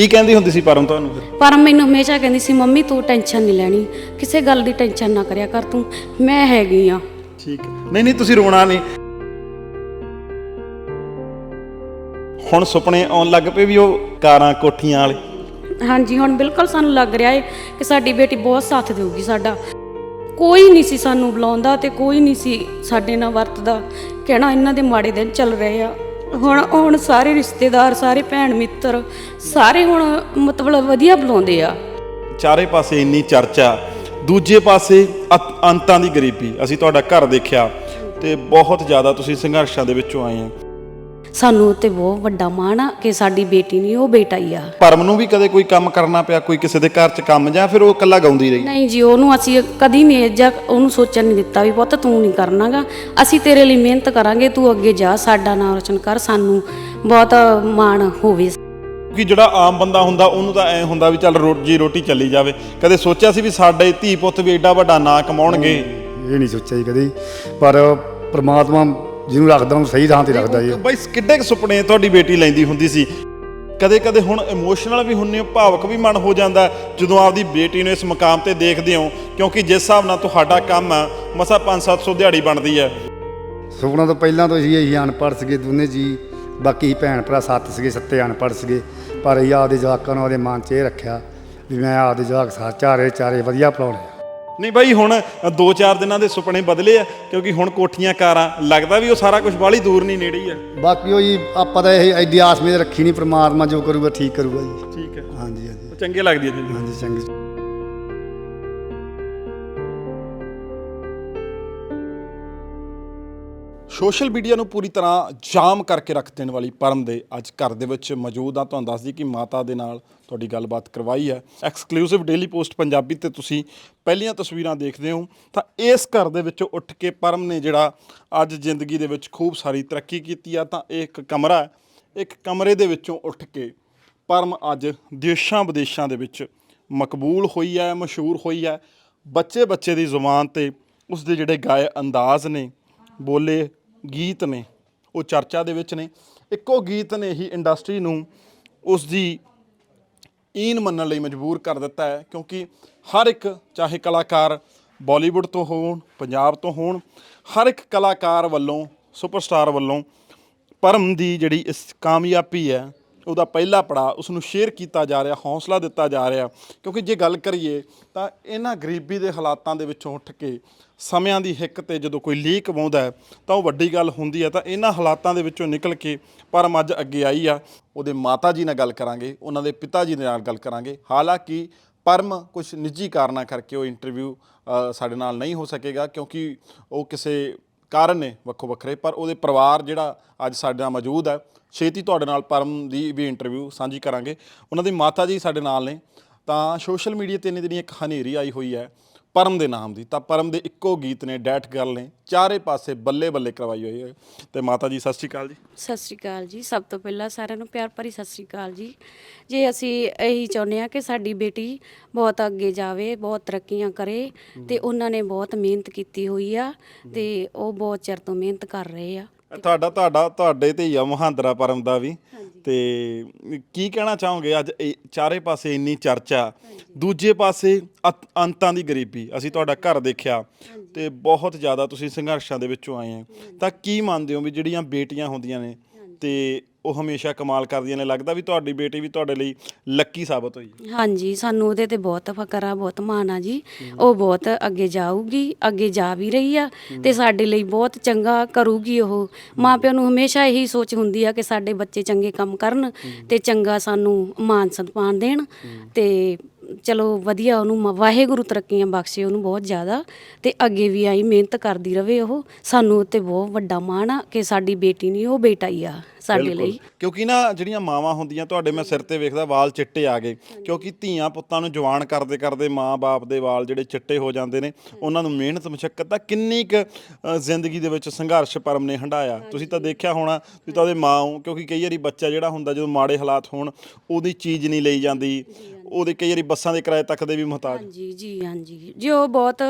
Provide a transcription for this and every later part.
ਕੀ ਕਹਿੰਦੀ ਹੁੰਦੀ ਸੀ ਪਰਮ ਤੁਹਾਨੂੰ ਫਿਰ? ਪਰ ਮੈਨੂੰ ਹਮੇਸ਼ਾ ਕਹਿੰਦੀ ਸੀ ਮੰਮੀ ਤੂੰ ਟੈਨਸ਼ਨ ਨਹੀਂ ਲੈਣੀ। ਕਿਸੇ ਗੱਲ ਦੀ ਟੈਨਸ਼ਨ ਨਾ ਕਰਿਆ ਕਰ ਤੂੰ। ਮੈਂ ਹੈਗੀ ਆ। ਠੀਕ। ਨਹੀਂ ਨਹੀਂ ਤੁਸੀਂ ਰੋਣਾ ਨਹੀਂ। ਹੁਣ ਸੁਪਨੇ ਆਉਣ ਲੱਗ ਪਏ ਵੀ ਉਹ ਕਾਰਾਂ ਕੋਠੀਆਂ ਵਾਲੇ। ਹਾਂਜੀ ਹੁਣ ਬਿਲਕੁਲ ਸਾਨੂੰ ਲੱਗ ਰਿਹਾ ਹੈ ਕਿ ਸਾਡੀ ਬੇਟੀ ਬਹੁਤ ਸਾਥ ਦੇਊਗੀ ਸਾਡਾ। ਕੋਈ ਨਹੀਂ ਸੀ ਸਾਨੂੰ ਬੁਲਾਉਂਦਾ ਤੇ ਕੋਈ ਨਹੀਂ ਸੀ ਸਾਡੇ ਨਾਲ ਵਰਤਦਾ। ਕਹਿਣਾ ਇਹਨਾਂ ਦੇ ਮਾੜੇ ਦਿਨ ਚੱਲ ਰਹੇ ਆ। ਹੁਣ ਹੁਣ ਸਾਰੇ ਰਿਸ਼ਤੇਦਾਰ, ਸਾਰੇ ਭੈਣ ਮਿੱਤਰ, ਸਾਰੇ ਹੁਣ ਮਤਲਬ ਵਧੀਆ ਬੁਲਾਉਂਦੇ ਆ। ਚਾਰੇ ਪਾਸੇ ਇੰਨੀ ਚਰਚਾ, ਦੂਜੇ ਪਾਸੇ ਅੰਤਾਂ ਦੀ ਗਰੀਬੀ। ਅਸੀਂ ਤੁਹਾਡਾ ਘਰ ਦੇਖਿਆ ਤੇ ਬਹੁਤ ਜ਼ਿਆਦਾ ਤੁਸੀਂ ਸੰਘਰਸ਼ਾਂ ਦੇ ਵਿੱਚੋਂ ਆਏ ਆ। ਸਾਨੂੰ ਤੇ ਬਹੁਤ ਵੱਡਾ ਮਾਣ ਆ ਕਿ ਸਾਡੀ ਬੇਟੀ ਨਹੀਂ ਉਹ ਬੇਟਾ ਹੀ ਆ। ਪਰਮ ਨੂੰ ਵੀ ਕਦੇ ਕੋਈ ਕੰਮ ਕਰਨਾ ਪਿਆ ਕੋਈ ਕਿਸੇ ਦੇ ਘਰ 'ਚ ਕੰਮ ਜਾਂ ਫਿਰ ਉਹ ਇਕੱਲਾ ਗਾਉਂਦੀ ਰਹੀ? ਨਹੀਂ ਜੀ ਉਹਨੂੰ ਅਸੀਂ ਕਦੀ ਨਹੀਂ ਜਾਂ ਉਹਨੂੰ ਸੋਚਣ ਨਹੀਂ ਦਿੱਤਾ ਵੀ ਪੁੱਤ ਤੂੰ ਨਹੀਂ ਕਰਨਾਗਾ। ਅਸੀਂ ਤੇਰੇ ਲਈ ਮਿਹਨਤ ਕਰਾਂਗੇ ਤੂੰ ਅੱਗੇ ਜਾ ਸਾਡਾ ਨਾਮ ਰੋਸ਼ਨ ਕਰ ਸਾਨੂੰ ਬਹੁਤ ਮਾਣ ਹੋਵੇ। ਕਿ ਜਿਹੜਾ ਆਮ ਬੰਦਾ ਹੁੰਦਾ ਉਹਨੂੰ ਤਾਂ ਐ ਹੁੰਦਾ ਵੀ ਚੱਲ ਰੋਜੀ ਰੋਟੀ ਚੱਲੀ ਜਾਵੇ। ਕਦੇ ਸੋਚਿਆ ਸੀ ਵੀ ਸਾਡੇ ਧੀ ਪੁੱਤ ਵੀ ਐਡਾ ਵੱਡਾ ਨਾਂ ਕਮਾਉਣਗੇ? ਇਹ ਨਹੀਂ ਸੋਚਿਆ ਜੀ ਕਦੀ। ਪਰ ਪ੍ਰਮਾਤਮਾ ਜਿਹਨੂੰ ਰੱਖਦਾ ਉਹਨੂੰ ਸਹੀ ਥਾਂ ਤੇ ਰੱਖਦਾ ਜੀ। ਬਈ ਕਿੱਡੇ ਕੁ ਸੁਪਨੇ ਤੁਹਾਡੀ ਬੇਟੀ ਲੈਂਦੀ ਹੁੰਦੀ ਸੀ? ਕਦੇ ਕਦੇ ਹੁਣ ਇਮੋਸ਼ਨਲ ਵੀ ਹੁੰਨੇ ਹੋ ਭਾਵਕ ਵੀ ਮਨ ਹੋ ਜਾਂਦਾ ਜਦੋਂ ਆਪਦੀ ਬੇਟੀ ਨੂੰ ਇਸ ਮਕਾਮ ਤੇ ਦੇਖਦੇ ਹੋ ਕਿਉਂਕਿ ਜਿਸ ਹਿਸਾਬ ਨਾਲ ਤੁਹਾਡਾ ਕੰਮ ਆ ਮਸਾ 5-700 ਦਿਹਾੜੀ ਬਣਦੀ ਹੈ। ਸੁਪਨਾ ਤੋਂ ਪਹਿਲਾਂ ਤੋਂ ਅਸੀਂ ਇਹੀ ਅਨਪੜ੍ਹ ਸੀਗੇ ਦੋਨੇ ਜੀ। ਬਾਕੀ ਭੈਣ ਭਰਾ ਸੱਤ ਸੀਗੇ ਸੱਤੇ ਅਨਪੜ੍ਹ ਸੀਗੇ। ਪਰ ਅਸੀਂ ਆਪਦੇ ਜਵਾਕਾਂ ਨੂੰ ਆਪਦੇ ਮਨ 'ਚ ਇਹ ਰੱਖਿਆ ਵੀ ਮੈਂ ਆਪਦੇ ਜਵਾਕ ਸਾ ਚਾਰੇ ਚਾਰੇ ਵਧੀਆ ਪੜਾਉਣੇ ਨਹੀਂ ਬਾਈ ਹੁਣ 2-4 ਦਿਨਾਂ ਦੇ ਸੁਪਨੇ ਬਦਲੇ ਆ ਕਿਉਂਕਿ ਹੁਣ ਕੋਠੀਆਂ ਕਾਰਾਂ ਲੱਗਦਾ ਵੀ ਉਹ ਸਾਰਾ ਕੁਝ ਬਾਹਲੀ ਦੂਰ ਨਹੀਂ ਨੇੜੇ ਹੀ ਆ। ਬਾਕੀ ਉਹ ਜੀ ਆਪਾਂ ਤਾਂ ਇਹ ਐਡੀ ਆਸ ਰੱਖੀ ਨਹੀਂ ਪ੍ਰਮਾਤਮਾ ਜੋ ਕਰੂਗਾ ਠੀਕ ਕਰੂਗਾ ਜੀ। ਠੀਕ ਹੈ। ਹਾਂਜੀ ਹਾਂਜੀ। ਚੰਗੇ ਲੱਗਦੀ ਹੈ ਜੀ। ਹਾਂਜੀ ਚੰਗੀ। ਸੋਸ਼ਲ ਮੀਡੀਆ ਨੂੰ ਪੂਰੀ ਤਰ੍ਹਾਂ ਜਾਮ ਕਰਕੇ ਰੱਖ ਦੇਣ ਵਾਲੀ ਪਰਮ ਦੇ ਅੱਜ ਘਰ ਦੇ ਵਿੱਚ ਮੌਜੂਦ ਆ ਤੁਹਾਨੂੰ ਦੱਸਦੀ ਕਿ ਮਾਤਾ ਦੇ ਨਾਲ ਤੁਹਾਡੀ ਗੱਲਬਾਤ ਕਰਵਾਈ ਹੈ। ਐਕਸਕਲੂਸਿਵ ਡੇਲੀ ਪੋਸਟ ਪੰਜਾਬੀ ਤੇ ਤੁਸੀਂ ਪਹਿਲੀਆਂ ਤਸਵੀਰਾਂ ਦੇਖਦੇ ਹੋ। ਤਾਂ ਇਸ ਘਰ ਦੇ ਵਿੱਚੋਂ ਉੱਠ ਕੇ ਪਰਮ ਨੇ ਜਿਹੜਾ ਅੱਜ ਜ਼ਿੰਦਗੀ ਦੇ ਵਿੱਚ ਖੂਬ ਸਾਰੀ ਤਰੱਕੀ ਕੀਤੀ ਆ। ਤਾਂ ਇਹ ਇੱਕ ਕਮਰਾ ਹੈ। ਇੱਕ ਕਮਰੇ ਦੇ ਵਿੱਚੋਂ ਉੱਠ ਕੇ ਪਰਮ ਅੱਜ ਦੇਸ਼ਾਂ ਵਿਦੇਸ਼ਾਂ ਦੇ ਵਿੱਚ ਮਕਬੂਲ ਹੋਈ ਹੈ, ਮਸ਼ਹੂਰ ਹੋਈ ਹੈ। ਬੱਚੇ ਬੱਚੇ ਦੀ ਜ਼ੁਬਾਨ ਤੇ ਉਸ ਦੇ ਜਿਹੜੇ ਗਾਏ ਅੰਦਾਜ਼ ਨੇ, ਬੋਲੇ ਗੀਤ ਨੇ, ਉਹ ਚਰਚਾ ਦੇ ਵਿੱਚ ਨੇ। ਇੱਕੋ ਗੀਤ ਨੇ ਹੀ ਇੰਡਸਟਰੀ ਨੂੰ ਉਸ ਦੀ ਈਨ ਮੰਨਣ ਲਈ ਮਜਬੂਰ ਕਰ ਦਿੱਤਾ ਹੈ, ਕਿਉਂਕਿ ਹਰ ਇੱਕ, ਚਾਹੇ ਕਲਾਕਾਰ ਬਾਲੀਵੁੱਡ ਤੋਂ ਹੋਣ, ਪੰਜਾਬ ਤੋਂ ਹੋਣ, ਹਰ ਇੱਕ ਕਲਾਕਾਰ ਵੱਲੋਂ, ਸੁਪਰਸਟਾਰ ਵੱਲੋਂ ਪਰਮ ਦੀ ਜਿਹੜੀ ਇਸ ਕਾਮਯਾਬੀ ਹੈ ਉਹਦਾ ਪਹਿਲਾ ਪੜਾਅ ਉਸ ਨੂੰ ਸ਼ੇਅਰ ਕੀਤਾ ਜਾ ਰਿਹਾ, ਹੌਸਲਾ ਦਿੱਤਾ ਜਾ ਰਿਹਾ। ਕਿਉਂਕਿ ਜੇ ਗੱਲ ਕਰੀਏ, ਤਾਂ ਇਹਨਾਂ ਗਰੀਬੀ ਦੇ ਹਾਲਾਤਾਂ ਦੇ ਵਿੱਚੋਂ ਉੱਠ ਕੇ ਸਮਿਆਂ ਦੀ ਹਿੱਕ ਤੇ ਜਦੋਂ ਕੋਈ ਲੀਕ ਪਾਉਂਦਾ ਤਾਂ ਉਹ ਵੱਡੀ ਗੱਲ ਹੁੰਦੀ ਹੈ। ਤਾਂ ਇਹਨਾਂ ਹਾਲਾਤਾਂ ਦੇ ਵਿੱਚੋਂ ਨਿਕਲ ਕੇ ਪਰਮ ਅੱਜ ਅੱਗੇ ਆਈ ਆ। ਉਹਦੇ ਮਾਤਾ ਜੀ ਨਾਲ ਗੱਲ ਕਰਾਂਗੇ, ਉਹਨਾਂ ਦੇ ਪਿਤਾ ਜੀ ਦੇ ਨਾਲ ਗੱਲ ਕਰਾਂਗੇ। ਹਾਲਾਂਕਿ ਪਰਮ ਕੁਝ ਨਿੱਜੀ ਕਾਰਨਾਂ ਕਰਕੇ ਉਹ ਇੰਟਰਵਿਊ ਸਾਡੇ ਨਾਲ ਨਹੀਂ ਹੋ ਸਕੇਗਾ, ਕਿਉਂਕਿ ਉਹ ਕਿਸੇ ਕਾਰਨ ਨੇ ਵੱਖੋ ਵੱਖਰੇ, ਪਰ ਉਹਦੇ ਪਰਿਵਾਰ ਜਿਹੜਾ ਅੱਜ ਸਾਡੇ ਨਾਲ ਮੌਜੂਦ ਹੈ, ਛੇਤੀ ਤੁਹਾਡੇ ਨਾਲ ਪਰਮ ਦੀ ਵੀ ਇੰਟਰਵਿਊ ਸਾਂਝੀ ਕਰਾਂਗੇ। ਉਹਨਾਂ ਦੀ ਮਾਤਾ ਜੀ ਸਾਡੇ ਨਾਲ ਨੇ। ਤਾਂ ਸੋਸ਼ਲ ਮੀਡੀਆ ਤੇ ਇੰਨੇ ਦਿਨੀ ਇੱਕ ਹਨੇਰੀ ਆਈ ਹੋਈ ਹੈ। ਪਰਮ ਦੇ ਨਾਮ ਦੀ, ਤਾਂ ਪਰਮ ਦੇ ਇੱਕੋ ਗੀਤ ਨੇ, ਡੈਠ ਗਰਲ ਨੇ, ਚਾਰੇ ਪਾਸੇ ਬੱਲੇ ਬੱਲੇ ਕਰਵਾਈ ਹੋਈ ਹੈ। ਤੇ ਮਾਤਾ ਜੀ, ਸਤਿ ਸ਼੍ਰੀ ਅਕਾਲ ਜੀ। ਸਤਿ ਸ਼੍ਰੀ ਅਕਾਲ ਜੀ। ਸਭ ਤੋਂ ਪਹਿਲਾਂ ਸਾਰਿਆਂ ਨੂੰ ਪਿਆਰ ਭਰੀ ਸਤਿ ਸ਼੍ਰੀ ਅਕਾਲ ਜੀ। ਜੇ ਅਸੀਂ ਇਹੀ ਚਾਹੁੰਦੇ ਹਾਂ ਕਿ ਸਾਡੀ ਬੇਟੀ ਬਹੁਤ ਅੱਗੇ ਜਾਵੇ, ਬਹੁਤ ਤਰੱਕੀਆਂ ਕਰੇ, ਤੇ ਉਹਨਾਂ ਨੇ ਬਹੁਤ ਮਿਹਨਤ ਕੀਤੀ ਹੋਈ ਆ, ਤੇ ਉਹ ਬਹੁਤ ਚਿਰ ਤੋਂ ਮਿਹਨਤ ਕਰ ਰਹੇ ਆ। ਤੁਹਾਡਾ ਤੁਹਾਡਾ ਤੁਹਾਡੇ ਤੇ ਹੀ ਆ ਮਹਾਂਦਰਾ ਪਰਮ ਦਾ ਵੀ। ਤੇ ਕੀ ਕਹਿਣਾ ਚਾਹੋਗੇ? ਅੱਜ ਇਹ ਚਾਰੇ ਪਾਸੇ ਇੰਨੀ ਚਰਚਾ ਦੂਜੇ ਪਾਸੇ ਅਤ- ਅੰਤਾਂ ਦੀ ਗਰੀਬੀ। ਅਸੀਂ ਤੁਹਾਡਾ ਘਰ ਦੇਖਿਆ ਤੇ ਬਹੁਤ ਜ਼ਿਆਦਾ ਤੁਸੀਂ ਸੰਘਰਸ਼ਾਂ ਦੇ ਵਿੱਚੋਂ ਆਏ ਆ। ਤਾਂ ਕੀ ਮੰਨਦੇ ਹੋ ਵੀ ਜਿਹੜੀਆਂ ਬੇਟੀਆਂ ਹੁੰਦੀਆਂ ਨੇ ਤੇ ਉਹ ਹਮੇਸ਼ਾ ਕਮਾਲ ਕਰਦੀਆਂ ਨੇ, ਲੱਗਦਾ ਵੀ ਤੁਹਾਡੀ ਬੇਟੀ ਵੀ ਤੁਹਾਡੇ ਲਈ ਲੱਕੀ ਸਾਬਤ ਹੋਈ ਹਾਂਜੀ, ਸਾਨੂੰ ਉਹਦੇ ਤੇ ਬਹੁਤ ਫਕਰ ਆ, ਬਹੁਤ ਮਾਣ ਆ ਜੀ। ਉਹ ਬਹੁਤ ਅੱਗੇ ਜਾਊਗੀ, ਅੱਗੇ ਜਾ ਵੀ ਰਹੀ ਆ ਤੇ ਸਾਡੇ ਲਈ ਬਹੁਤ ਚੰਗਾ ਕਰੂਗੀ ਉਹ। ਮਾਪਿਆਂ ਨੂੰ ਹਮੇਸ਼ਾ ਇਹੀ ਸੋਚ ਹੁੰਦੀ ਆ ਕਿ ਸਾਡੇ ਬੱਚੇ ਚੰਗੇ ਕੰਮ ਕਰਨ ਤੇ ਚੰਗਾ ਸਾਨੂੰ ਮਾਨ ਸਨਮਾਨ ਦੇਣ ਤੇ ਚਲੋ ਵਧੀਆ ਉਹਨੂੰ ਮ- ਵਾਹਿਗੁਰੂ ਤਰੱਕੀਆਂ ਬਖਸ਼ੇ ਉਹਨੂੰ ਬਹੁਤ ਜ਼ਿਆਦਾ ਤੇ ਅੱਗੇ ਵੀ ਆਈ ਮਿਹਨਤ ਕਰਦੀ ਰਵੇ ਉਹ। ਸਾਨੂੰ ਉੱਤੇ ਬਹੁਤ ਵੱਡਾ ਮਾਣ ਆ ਕਿ ਸਾਡੀ ਬੇਟੀ ਨਹੀਂ ਉਹ ਬੇਟਾ ਹੀ ਆ ਸਾਡੇ ਲਈ। ਕਿਉਂਕਿ ਨਾ ਜਿਹੜੀਆਂ ਮਾਵਾਂ ਹੁੰਦੀਆਂ ਤੁਹਾਡੇ ਮੈਂ ਸਿਰ ਤੇ ਵੇਖਦਾ ਵਾਲ ਚਿੱਟੇ ਆ ਗਏ। ਕਿਉਂਕਿ ਧੀਆਂ ਪੁੱਤਾਂ ਨੂੰ ਜਵਾਨ ਕਰਦੇ ਕਰਦੇ ਮਾਂ-ਬਾਪ ਦੇ ਵਾਲ ਜਿਹੜੇ ਚਿੱਟੇ ਹੋ ਜਾਂਦੇ ਨੇ ਉਹਨਾਂ ਨੂੰ ਮਿਹਨਤ ਮੁਸ਼ਕਲ ਤਾਂ ਕਿੰਨੀ ਕੁ ਅ, ਜ਼ਿੰਦਗੀ ਦੇ ਵਿੱਚ ਸੰਘਰਸ਼ ਪਰਮ ਨੇ ਹੰਡਾਇਆ ਤੁਸੀਂ ਤਾਂ ਦੇਖਿਆ ਹੋਣਾ ਤੁਸੀਂ ਤਾਂ ਉਹਦੇ ਮਾਂ ਹੋ ਕਿਉਂਕਿ ਕਈ ਵਾਰੀ ਬੱਚਾ ਜਿਹੜਾ ਹੁੰਦਾ ਜਦੋਂ ਮਾੜੇ ਹਾਲਾਤ ਹੋਣ ਉਹਦੀ ਚੀਜ਼ ਨਹੀਂ ਲਈ ਜਾਂਦੀ। ਉਹਦੇ ਕਈ ਵਾਰੀ ਬੱਸਾਂ ਦੇ ਕਿਰਾਏ ਤੱਕ ਦੇ ਵੀ ਮੁਹਤਾਜ। ਹਾਂਜੀ ਜੀ ਹਾਂਜੀ। ਜੀ ਉਹ ਬਹੁਤ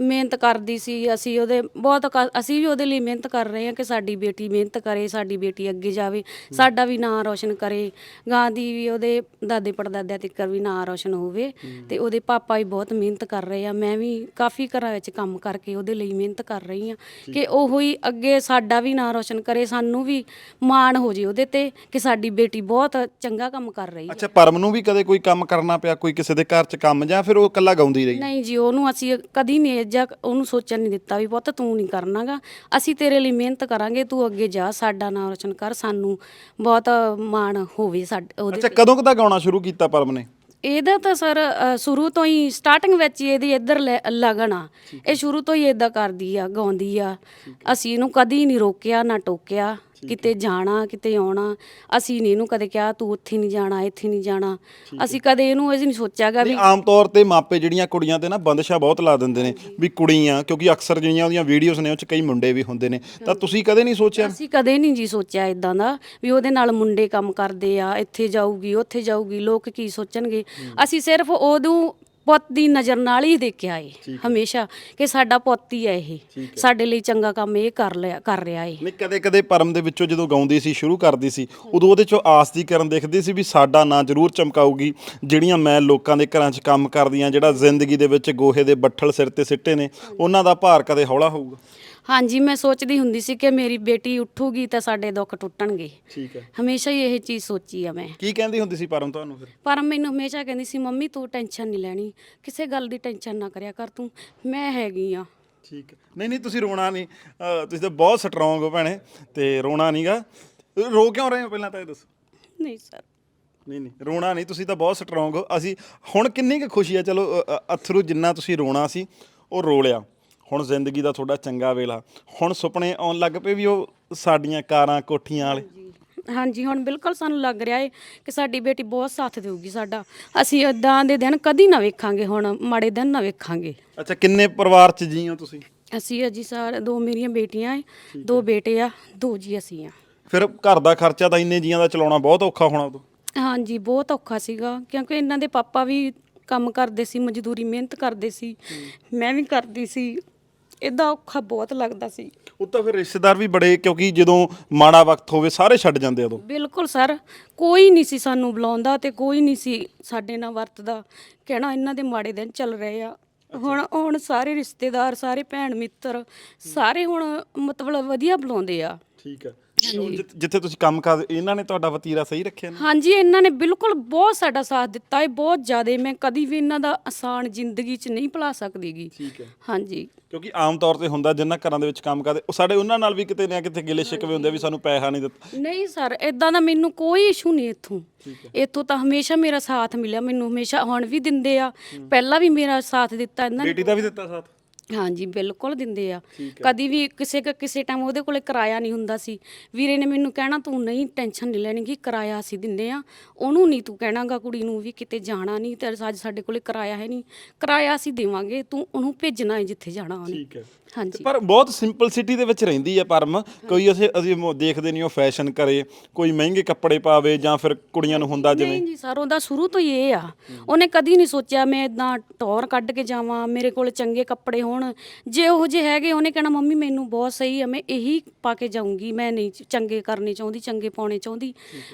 ਮਿਹਨਤ ਕਰਦੀ ਸੀ। ਅਸੀਂ ਉਹਦੇ ਬਹੁਤ ਕ- ਅਸੀਂ ਵੀ ਉਹਦੇ ਲਈ ਮਿਹਨਤ ਕਰ ਰਹੇ ਹਾਂ ਕਿ ਸਾਡੀ ਬੇਟੀ ਮਿਹਨਤ ਕਰੇ ਸਾਡੀ ਬੇਟੀ ਅੱਗੇ ਜਾਵੇ ਸਾਡਾ ਵੀ ਨਾਂ ਰੋਸ਼ਨ ਕਰੇ। ਗਾਂ ਦੀ ਵੀ ਉਹਦੇ ਦਾਦੇ ਪੜਦਾਦਿਆਂ ਤੱਕ ਵੀ ਨਾਂ ਰੋਸ਼ਨ ਹੋਵੇ ਤੇ ਉਹਦੇ ਪਾਪਾ ਵੀ ਬਹੁਤ ਮਿਹਨਤ ਕਰ ਰਹੇ ਆ। ਮੈਂ ਵੀ ਕਾਫੀ ਘਰਾਂ ਵਿੱਚ ਕੰਮ ਕਰਕੇ ਉਹਦੇ ਲਈ ਮਿਹਨਤ ਕਰ ਰਹੀ ਹਾਂ ਕਿ ਉਹ ਹੀ ਅੱਗੇ ਸਾਡਾ ਵੀ ਨਾਂ ਰੋਸ਼ਨ ਕਰੇ ਸਾਨੂੰ ਵੀ ਮਾਣ ਹੋ ਜੇ ਉਹਦੇ ਤੇ ਕਿ ਸਾਡੀ ਬੇਟੀ ਬਹੁਤ ਚੰਗਾ ਕੰਮ ਕਰ ਰਹੀ ਹੈ। ਅੱਛਾ ਪਰਮ ਨੂੰ ਵੀ ਕਦੇ ਕੋਈ ਕੰਮ ਕਰਨਾ ਪਿਆ ਕੋਈ ਕਿਸੇ ਦੇ ਘਰ 'ਚ ਕੰਮ ਜਾਂ ਫਿਰ ਉਹ ਇਕੱਲਾ ਗਾਉਂਦੀ ਰਹੀ? ਨਹੀਂ ਜੀ ਉਹਨੂੰ ਅਸੀਂ ਕਦੀ ਨਹੀਂ ਜਾਂ ਉਹਨੂੰ ਸੋਚਣ ਨਹੀਂ ਦਿੱਤਾ ਵੀ ਪੁੱਤ ਤੂੰ ਨਹੀਂ ਕਰਨਾਗਾ। ਅਸੀਂ ਤੇਰੇ ਲਈ ਮਿਹਨਤ ਕਰਾਂਗੇ ਤੂੰ ਅੱਗੇ ਜਾ ਸਾਡਾ ਨਾਮ ਰੋਸ਼ਨ ਕਰ ਸਾਨੂੰ ਬਹੁਤ ਮਾਣ ਹੋਵੇ ਸਾਡੇ ਉਹਦੇ ਅੱਛਾ ਕਦੋਂ ਕਦਾ ਗਾਉਣਾ ਸ਼ੁਰੂ ਕੀਤਾ ਪਰਮ ਨੇ? ਇਹਦਾ ਤਾਂ ਸਰ ਸ਼ੁਰੂ ਤੋਂ ਹੀ ਸਟਾਰਟਿੰਗ ਵਿੱਚ ਹੀ ਇਹਦੀ ਇੱਧਰ ਲਗਨ ਆ। ਇਹ ਸ਼ੁਰੂ ਤੋਂ ਹੀ ਇਦਾਂ ਕਰਦੀ ਆ ਗਾਉਂਦੀ ਆ। ਅਸੀਂ ਇਹਨੂੰ ਕਦੀ ਨਹੀਂ ਰੋਕਿਆ ਨਾ ਟੋਕਿਆ। ਕਿਤੇ ਜਾਣਾ ਕਿਤੇ ਆਉਣਾ। ਅਸੀਂ ਨਹੀਂ ਇਹਨੂੰ ਕਦੇ ਕਿਹਾ ਤੂੰ ਉੱਥੇ ਨਹੀਂ ਜਾਣਾ ਇੱਥੇ ਨਹੀਂ ਜਾਣਾ। ਅਸੀਂ ਕਦੇ ਇਹਨੂੰ ਇਹ ਨਹੀਂ ਸੋਚਿਆਗਾ ਵੀ ਆਮ ਤੌਰ ਤੇ ਮਾਪੇ ਜਿਹੜੀਆਂ ਕੁੜੀਆਂ ਤੇ ਨਾ ਬੰਦਸ਼ਾ ਬਹੁਤ ਲਾ ਦਿੰਦੇ ਨੇ ਵੀ ਕੁੜੀਆਂ ਕਿਉਂਕਿ ਅਕਸਰ ਜਿਹੜੀਆਂ ਉਹਦੀਆਂ ਵੀਡੀਓਜ਼ ਨੇ ਉਹ 'ਚ ਕਈ ਮੁੰਡੇ ਵੀ ਹੁੰਦੇ ਨੇ। ਤਾਂ ਤੁਸੀਂ ਕਦੇ ਨਹੀਂ ਸੋਚਿਆ? ਅਸੀਂ ਕਦੇ ਨਹੀਂ ਜੀ ਸੋਚਿਆ ਇਦਾਂ ਦਾ ਵੀ ਉਹਦੇ ਨਾਲ ਮੁੰਡੇ ਕੰਮ ਕਰਦੇ ਆ ਇੱਥੇ ਜਾਊਗੀ ਉੱਥੇ ਜਾਊਗੀ ਲੋਕ ਕੀ ਸੋਚਣਗੇ? ਅਸੀਂ ਸਿਰਫ ਉਦੋਂ ਪੁੱਤ ਦੀ ਨਜ਼ਰ ਨਾਲ ਹੀ ਦੇਖਿਆ ਏ ਹਮੇਸ਼ਾ ਕਿ ਸਾਡਾ ਪੁੱਤ ਹੀ ਹੈ ਇਹ। ਸਾਡੇ ਲਈ ਚੰਗਾ ਕੰਮ ਇਹ ਕਰ ਲਿਆ ਕਰ ਰਿਹਾ ਏ। ਨਹੀਂ ਕਦੇ ਕਦੇ ਪਰਮ ਦੇ ਵਿੱਚੋਂ ਜਦੋਂ ਗਾਉਂਦੀ ਸੀ ਸ਼ੁਰੂ ਕਰਦੀ ਸੀ ਉਦੋਂ ਉਹਦੇ ਚੋਂ ਆਸ ਦੀ ਕਰਨ ਦੇਖਦੀ ਸੀ ਵੀ ਸਾਡਾ ਨਾਂ ਜ਼ਰੂਰ ਚਮਕਾਊਗੀ ਜਿਹੜੀਆਂ ਮੈਂ ਲੋਕਾਂ ਦੇ ਘਰਾਂ 'ਚ ਕੰਮ ਕਰਦੀਆਂ ਜਿਹੜਾ ਜ਼ਿੰਦਗੀ ਦੇ ਵਿੱਚ ਗੋਹੇ ਦੇ ਬੱਠਲ ਸਿਰ ਤੇ ਸਿੱਟੇ ਨੇ ਉਹਨਾਂ ਦਾ ਭਾਰ ਕਦੇ ਹੌਲਾ ਹੋਊਗਾ? ਹਾਂਜੀ ਮੈਂ ਸੋਚਦੀ ਹੁੰਦੀ ਸੀ ਕਿ ਮੇਰੀ ਬੇਟੀ ਉੱਠੂਗੀ ਤਾਂ ਸਾਡੇ ਦੁੱਖ ਟੁੱਟਣਗੇ। ਠੀਕ ਹੈ। ਹਮੇਸ਼ਾ ਹੀ ਇਹ ਚੀਜ਼ ਸੋਚੀ ਆ ਮੈਂ। ਕੀ ਕਹਿੰਦੀ ਹੁੰਦੀ ਸੀ ਪਰਮ ਤੁਹਾਨੂੰ ਫਿਰ? ਪਰ ਮੈਨੂੰ ਹਮੇਸ਼ਾ ਕਹਿੰਦੀ ਸੀ ਮੰਮੀ ਤੂੰ ਟੈਨਸ਼ਨ ਨਹੀਂ ਲੈਣੀ ਕਿਸੇ ਗੱਲ ਦੀ ਟੈਨਸ਼ਨ ਨਾ ਕਰਿਆ ਕਰ ਤੂੰ ਮੈਂ ਹੈਗੀ ਆ। ਠੀਕ ਹੈ। ਨਹੀਂ ਨਹੀਂ ਤੁਸੀਂ ਰੋਣਾ ਨਹੀਂ ਅਹ ਤੁਸੀਂ ਤਾਂ ਬਹੁਤ ਸਟਰੋਂਗ ਹੋ ਭੈਣੇ ਤੇ ਰੋਣਾ ਨਹੀਂਗਾ। ਰੋ ਕਿਉਂ ਰਹੇ ਹੋ ਪਹਿਲਾਂ ਤਾਂ ਇਹ ਦੱਸੋ। ਨਹੀਂ ਸਰ। ਨਹੀਂ ਨਹੀਂ ਰੋਣਾ ਨਹੀਂ ਤੁਸੀਂ ਤਾਂ ਬਹੁਤ ਸਟਰੋਂਗ ਹੋ। ਅਸੀਂ ਹੁਣ ਕਿੰਨੀ ਕੁ ਖੁਸ਼ੀ ਆ ਚਲੋ ਅ, ਅ, ਅਥਰੂ ਜਿੰਨਾ ਤੁਸੀਂ ਰੋਣਾ ਸੀ ਉਹ ਰੋ ਲਿਆ। ਹੁਣ ਜ਼ਿੰਦਗੀ ਦਾ ਤੁਹਾਡਾ ਚੰਗਾ ਵੇਲਾ। ਹੁਣ ਸੁਪਨੇ ਆਉਣ ਲੱਗ ਪਏ ਵੀ ਉਹ ਸਾਡੀਆਂ ਕਾਰਾਂ ਕੋਠੀਆਂ ਵਾਲੇ। ਹਾਂਜੀ। ਹੁਣ ਬਿਲਕੁਲ ਸਾਨੂੰ ਲੱਗ ਰਿਹਾ ਹੈ ਕਿ ਸਾਡੀ ਬੇਟੀ ਬਹੁਤ ਸਾਥ ਦੇਊਗੀ ਸਾਡਾ। ਅਸੀਂ ਇਦਾਂ ਦੇ ਦਿਨ ਕਦੀ ਨਾ ਵੇਖਾਂਗੇ ਹੁਣ ਮਾੜੇ ਦਿਨ ਨਾ ਵੇਖਾਂਗੇ। ਅੱਛਾ ਕਿੰਨੇ ਪਰਿਵਾਰ ਚ ਜੀ ਹੋ ਤੁਸੀਂ? ਅਸੀਂ ਅਜੀ ਸਾਰ ਦੋ ਮੇਰੀਆਂ ਬੇਟੀਆਂ ਏ ਦੋ ਬੇਟੇ ਆ ਦੋ ਜੀ ਅਸੀਂ ਆ। ਫਿਰ ਘਰ ਦਾ ਖਰਚਾ ਤਾਂ ਇੰਨੇ ਜੀਆਂ ਦਾ ਚਲਾਉਣਾ ਬਹੁਤ ਔਖਾ ਹੋਣਾ ਉਦੋਂ? ਹਾਂਜੀ ਬਹੁਤ ਔਖਾ ਸੀਗਾ ਕਿਉਂਕਿ ਇਹਨਾਂ ਦੇ ਪਾਪਾ ਵੀ ਕੰਮ ਕਰਦੇ ਸੀ ਮਜ਼ਦੂਰੀ ਮਿਹਨਤ ਕਰਦੇ ਸੀ ਮੈਂ ਵੀ ਕਰਦੀ ਸੀ। ਇਦਾਂ ਔਖਾ ਬਹੁਤ ਲੱਗਦਾ ਸੀ। ਉਹ ਤਾਂ ਫਿਰ ਰਿਸ਼ਤੇਦਾਰ ਵੀ ਬੜੇ ਕਿਉਂਕਿ ਜਦੋਂ ਮਾੜਾ ਵਕਤ ਹੋਵੇ ਸਾਰੇ ਛੱਡ ਜਾਂਦੇ ਉਦੋਂ। ਬਿਲਕੁਲ ਸਰ ਕੋਈ ਨਹੀਂ ਸੀ ਸਾਨੂੰ ਬੁਲਾਉਂਦਾ ਤੇ ਕੋਈ ਨਹੀਂ ਸੀ ਸਾਡੇ ਨਾਲ ਵਰਤਦਾ। ਕਹਿਣਾ ਇਹਨਾਂ ਦੇ ਮਾੜੇ ਦਿਨ ਚੱਲ ਰਹੇ ਆ। ਹੁਣ ਹੁਣ ਸਾਰੇ ਰਿਸ਼ਤੇਦਾਰ ਸਾਰੇ ਭੈਣ ਮਿੱਤਰ ਸਾਰੇ ਹੁਣ ਮਤਲਬ ਵਧੀਆ ਬੁਲਾਉਂਦੇ ਆ। ਠੀਕ ਜਿੱਥੇ ਤੁਸੀਂ ਕੰਮ ਕਰਦੇ ਇਹਨਾਂ ਨੇ ਤੁਹਾਡਾ ਵਤੀਰਾ ਸਹੀ ਰੱਖਿਆ ਨਾ? ਹਾਂਜੀ ਇਹਨਾਂ ਨੇ ਬਿਲਕੁਲ ਬਹੁਤ ਸਾਡਾ ਸਾਥ ਦਿੱਤਾ ਹੈ ਬਹੁਤ ਜ਼ਿਆਦਾ। ਮੈਂ ਕਦੀ ਵੀ ਇਹਨਾਂ ਦਾ ਆਸਾਨ ਜ਼ਿੰਦਗੀ 'ਚ ਨਹੀਂ ਭੁਲਾ ਸਕਦੀਗੀ। ਠੀਕ ਹੈ। ਹਾਂਜੀ। ਕਿਉਂਕਿ ਆਮ ਤੌਰ ਤੇ ਹੁੰਦਾ ਜਿੰਨਾ ਘਰਾਂ ਦੇ ਵਿੱਚ ਕੰਮ ਕਰਦੇ ਉਹ ਸਾਡੇ ਉਹਨਾਂ ਨਾਲ ਵੀ ਕਿਤੇ ਨਾ ਕਿਤੇ ਗਿਲੇ ਸ਼ਿਕਵੇ ਹੁੰਦੇ ਆ ਵੀ ਸਾਨੂੰ ਪੈਸਾ ਨਹੀਂ ਦਿੱਤਾ। ਨਹੀਂ ਸਰ ਇਦਾਂ ਦਾ ਮੈਨੂੰ ਕੋਈ ਇਸ਼ੂ ਨਹੀਂ ਇੱਥੋਂ। ਇੱਥੋਂ ਤਾਂ ਹਮੇਸ਼ਾ ਮੇਰਾ ਸਾਥ ਮਿਲਿਆ ਮੈਨੂੰ ਹਮੇਸ਼ਾ ਹੁਣ ਵੀ ਦਿੰਦੇ ਆ। ਪਹਿਲਾਂ ਵੀ ਮੇਰਾ ਸਾਥ ਦਿੱਤਾ ਇਹਨਾਂ ਨੇ। ਬੇਟੀ ਦਾ ਵੀ ਦਿੱਤਾ ਸਾਥ? ਹਾਂਜੀ ਬਿਲਕੁਲ ਦਿੰਦੇ ਆ। ਕਦੀ ਵੀ ਕਿਸੇ ਕ- ਕਿਸੇ ਟਾਈਮ ਉਹਦੇ ਕੋਲੇ ਕਿਰਾਇਆ ਨਹੀਂ ਹੁੰਦਾ ਸੀ। ਵੀਰੇ ਨੇ ਮੈਨੂੰ ਕਹਿਣਾ ਤੂੰ ਨਹੀਂ ਟੈਨਸ਼ਨ ਨਹੀਂ ਲੈਣੀ ਕਿ ਕਿਰਾਇਆ ਅਸੀਂ ਦਿੰਦੇ ਆ। ਉਹਨੂੰ ਨਹੀਂ ਤੂੰ ਕਹਿਣਾਗਾ ਕੁੜੀ ਨੂੰ ਵੀ ਕਿਤੇ ਜਾਣਾ ਨਹੀਂ ਤੇ ਅੱਜ ਸਾਡੇ ਕੋਲੇ ਕਿਰਾਇਆ ਹੈ ਨਹੀਂ ਕਿਰਾਇਆ ਅਸੀਂ ਦੇਵਾਂਗੇ ਤੂੰ ਉਹਨੂੰ ਭੇਜਣਾ ਹੈ ਜਿੱਥੇ ਜਾਣਾ ਉਹਨੇ। ਠੀਕ ਹੈ। ਹਾਂਜੀ। ਪਰ ਬਹੁਤ ਸਿੰਪਲ ਸਿਟੀ ਦੇ ਵਿੱਚ ਰਹਿੰਦੀ ਹੈ ਪਰਮ। ਕੋਈ ਅਸੀਂ ਅਸੀਂ ਮੋ- ਦੇਖਦੇ ਨਹੀਂ ਉਹ ਫੈਸ਼ਨ ਕਰੇ ਕੋਈ ਮਹਿੰਗੇ ਕੱਪੜੇ ਪਾਵੇ ਜਾਂ ਫਿਰ ਕੁੜੀਆਂ ਨੂੰ ਹੁੰਦਾ ਜਿਵੇਂ। ਨਹੀਂ ਜੀ ਸਰ ਉਹਦਾ ਸ਼ੁਰੂ ਤੋਂ ਹੀ ਇਹ ਆ। ਉਹਨੇ ਕਦੀ ਨਹੀਂ ਸੋਚਿਆ ਮੈਂ ਇਦਾਂ ਟੌਰ ਕੱਢ ਕੇ ਜਾਵਾਂ ਮੇਰੇ ਕੋਲ ਚੰਗੇ ਕੱਪੜੇ ਹੋਣ ਜੇ ਉਹ ਜੇ ਹੈਗੇ ਉਹਨੇ ਕਹਿਣਾ ਮੰਮੀ ਮੈਨੂੰ ਬਹੁਤ ਸਹੀ ਆ ਮੈਂ ਇਹੀ ਪਾ ਕੇ ਜਾਊਂਗੀ ਮੈਂ ਨਹੀਂ ਚ- ਚੰਗੇ ਕਰਨੇ ਚਾਹੁੰਦੀ ਚੰਗੇ ਪਾਉਣੇ ਚਾਹੁੰਦੀ।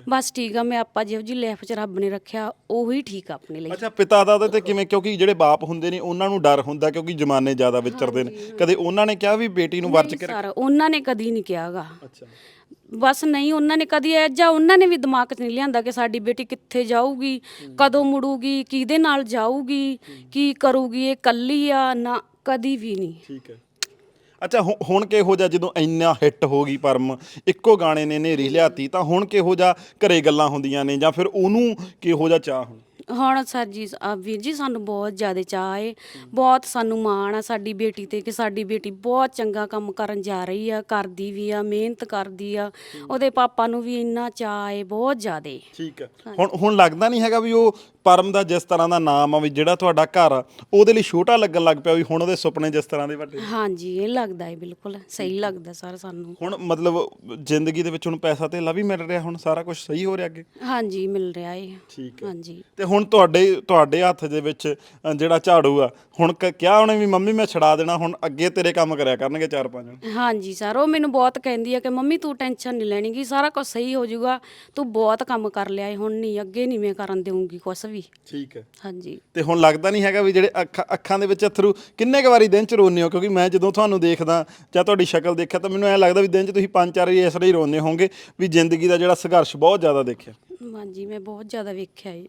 ਬਸ ਠੀਕ ਆ ਮੈਂ ਆਪਾਂ ਜਿਹੋ ਜੀ ਲਾਈਫ 'ਚ ਰੱਬ ਨੇ ਰੱਖਿਆ ਉਹੀ ਠੀਕ ਆ ਆਪਣੇ ਲਈ। ਅੱਛਾ ਪਿਤਾ ਦਾ ਉਹਦੇ ਤੇ ਕਿਵੇਂ ਕਿਉਂਕਿ ਜਿਹੜੇ ਬਾਪ ਹੁੰਦੇ ਨੇ ਉਹਨਾਂ ਨੂੰ ਡਰ ਹੁੰਦਾ ਕਿਉਂਕਿ ਜਮਾਨੇ ਜ਼ਿਆਦਾ ਵਿਚਰਦੇ ਨੇ। ਕਦੇ ਉਹਨਾਂ ਨੇ ਕਿਹਾ ਵੀ ਬੇਟੀ ਨੂੰ ਵਰਜ ਕੇ ਸਰ ਉਹਨਾਂ ਨੇ ਕਦੀ ਨਹੀਂ ਕਿਹਾਗਾ। ਅੱਛਾ। ਬਸ ਨਹੀਂ ਉਹਨਾਂ ਨੇ ਕਦੀ ਇਹ ਜਾਂ ਉਹਨਾਂ ਨੇ ਵੀ ਦਿਮਾਗ 'ਚ ਨਹੀਂ ਲਿਆਂਦਾ ਕਿ ਸਾਡੀ ਬੇਟੀ ਕਿੱਥੇ ਜਾਊਗੀ ਕਦੋਂ ਮੁੜੂਗੀ ਕਿਹਦੇ ਨਾਲ ਜਾਊਗੀ ਕੀ ਕਰੂਗੀ ਇਹ ਕੱਲੀ ਆ ਨਾ ਕਦੀ ਵੀ ਨਹੀਂ। ਠੀਕ ਹੈ। ਅੱਛਾ ਹੁ- ਹੁਣ ਕਿਹੋ ਜਿਹਾ ਜਦੋਂ ਇੰਨਾ ਹਿੱਟ ਹੋ ਗਈ ਪਰਮ ਇੱਕੋ ਗਾਣੇ ਨੇ ਨੇਰੀ ਲਿਆਤੀ ਤਾਂ ਹੁਣ ਕਿਹੋ ਜਿਹਾ ਘਰੇ ਗੱਲਾਂ ਹੁੰਦੀਆਂ ਨੇ ਜਾਂ ਫਿਰ ਉਹਨੂੰ ਕਿਹੋ ਜਿਹਾ ਚਾਹ ਹੁਣ ਹੁਣ ਸਰ ਜੀ ਆ ਵੀਰ ਜੀ ਸਾਨੂੰ ਬਹੁਤ ਜ਼ਿਆਦਾ ਚਾਅ ਏ ਬਹੁਤ ਸਾਨੂੰ ਮਾਣ ਆ ਸਾਡੀ ਬੇਟੀ ਤੇ ਕਿ ਸਾਡੀ ਬੇਟੀ ਬਹੁਤ ਚੰਗਾ ਕੰਮ ਕਰਨ ਜਾ ਰਹੀ ਆ ਕਰਦੀ ਵੀ ਆ ਮਿਹਨਤ ਕਰਦੀ ਆ ਉਹਦੇ ਪਾਪਾ ਨੂੰ ਵੀ ਇੰਨਾ ਚਾਅ ਏ ਬਹੁਤ ਜ਼ਿਆਦਾ। ਠੀਕ ਹੈ। ਹੁਣ ਹੁਣ ਲੱਗਦਾ ਨਹੀਂ ਹੈਗਾ ਵੀ ਉਹ ਪਰਮ ਦਾ ਜਿਸ ਤਰ੍ਹਾਂ ਦਾ ਨਾਮ ਆ ਵੀ ਜਿਹੜਾ ਤੁਹਾਡਾ ਘਰ ਆ, ਉਹਦੇ ਲਈ ਛੋਟਾ ਲੱਗਣ ਲੱਗ ਪਿਆ ਵੀ ਹੁਣ ਉਹਦੇ ਸੁਪਨੇ ਜਿਸ ਤਰ੍ਹਾਂ ਦੇ ਵੱਡੇ। ਹਾਂਜੀ ਇਹ ਲੱਗਦਾ ਹੈ ਬਿਲਕੁਲ ਸਹੀ ਲੱਗਦਾ ਸਰ ਸਾਨੂੰ। ਹੁਣ ਮਤਲਬ ਜ਼ਿੰਦਗੀ ਦੇ ਵਿੱਚ ਹੁਣ ਪੈਸਾ ਧੇਲਾ ਵੀ ਮਿਲ ਰਿਹਾ ਹੁਣ ਸਾਰਾ ਕੁਝ ਸਹੀ ਹੋ ਰਿਹਾ ਅੱਗੇ? ਹਾਂਜੀ ਮਿਲ ਰਿਹਾ ਹੈ ਠੀਕ ਹੈ ਹਾਂਜੀ। ਤੇ ਹੁਣ ਤੁਹਾਡੇ ਤੁਹਾਡੇ ਹੱਥ ਦੇ ਵਿੱਚ ਅ, ਜਿਹੜਾ ਝਾੜੂ ਆ ਹੁਣ ਕ- ਕਿਹਾ ਉਹਨੇ ਵੀ ਮੰਮੀ ਮੈਂ ਛਡਾ ਦੇਣਾ ਹੁਣ ਅੱਗੇ ਤੇਰੇ ਕੰਮ ਕਰਿਆ ਕਰਨਗੇ ਚਾਰ ਪੰਜ ਜਣੇ। ਹਾਂਜੀ ਸਰ ਉਹ ਮੈਨੂੰ ਬਹੁਤ ਕਹਿੰਦੀ ਆ ਕਿ ਮੰਮੀ ਤੂੰ ਟੈਨਸ਼ਨ ਨਹੀਂ ਲੈਣੀਗੀ ਸਾਰਾ ਕੁਝ ਸਹੀ ਹੋ ਜਾਊਗਾ ਤੂੰ ਬਹੁਤ ਕੰਮ ਕਰ ਲਿਆ ਏ ਹੁਣ ਨਹੀਂ ਅੱਗੇ ਨਹੀਂ ਮੈਂ ਕਰਨ ਦੇਵਾਂਗੀ ਕੁਛ ਵੀ। ਠੀਕ ਹੈ। ਹਾਂਜੀ। ਤੇ ਹੁਣ ਲੱਗਦਾ ਨਹੀਂ ਹੈਗਾ ਵੀ ਜਿਹੜੇ ਅੱਖਾਂ ਅੱਖਾਂ ਦੇ ਵਿੱਚ ਅਥਰੂ ਕਿੰਨੇ ਕੁ ਵਾਰੀ ਦਿਨ ਚ ਰੋਂਦੇ ਹੋ? ਕਿਉਂਕਿ ਮੈਂ ਜਦੋਂ ਤੁਹਾਨੂੰ ਦੇਖਦਾ ਜਾਂ ਤੁਹਾਡੀ ਸ਼ਕਲ ਦੇਖਿਆ ਤਾਂ ਮੈਨੂੰ ਐ ਲੱਗਦਾ ਵੀ ਦਿਨ ਚ ਤੁਸੀਂ ਪੰਜ ਚਾਰ ਵਾਰੀ ਇਸ ਲਈ ਰੋਂਦੇ ਹੋਵੋਗੇ ਵੀ ਜ਼ਿੰਦਗੀ ਦਾ ਜਿਹੜਾ ਸੰਘਰਸ਼ ਬਹੁਤ ਜ਼ਿਆਦਾ ਦੇਖਿਆ। ਹਾਂਜੀ ਮੈਂ ਬਹੁਤ ਜ਼ਿਆਦਾ ਵੇਖਿਆ ਏ।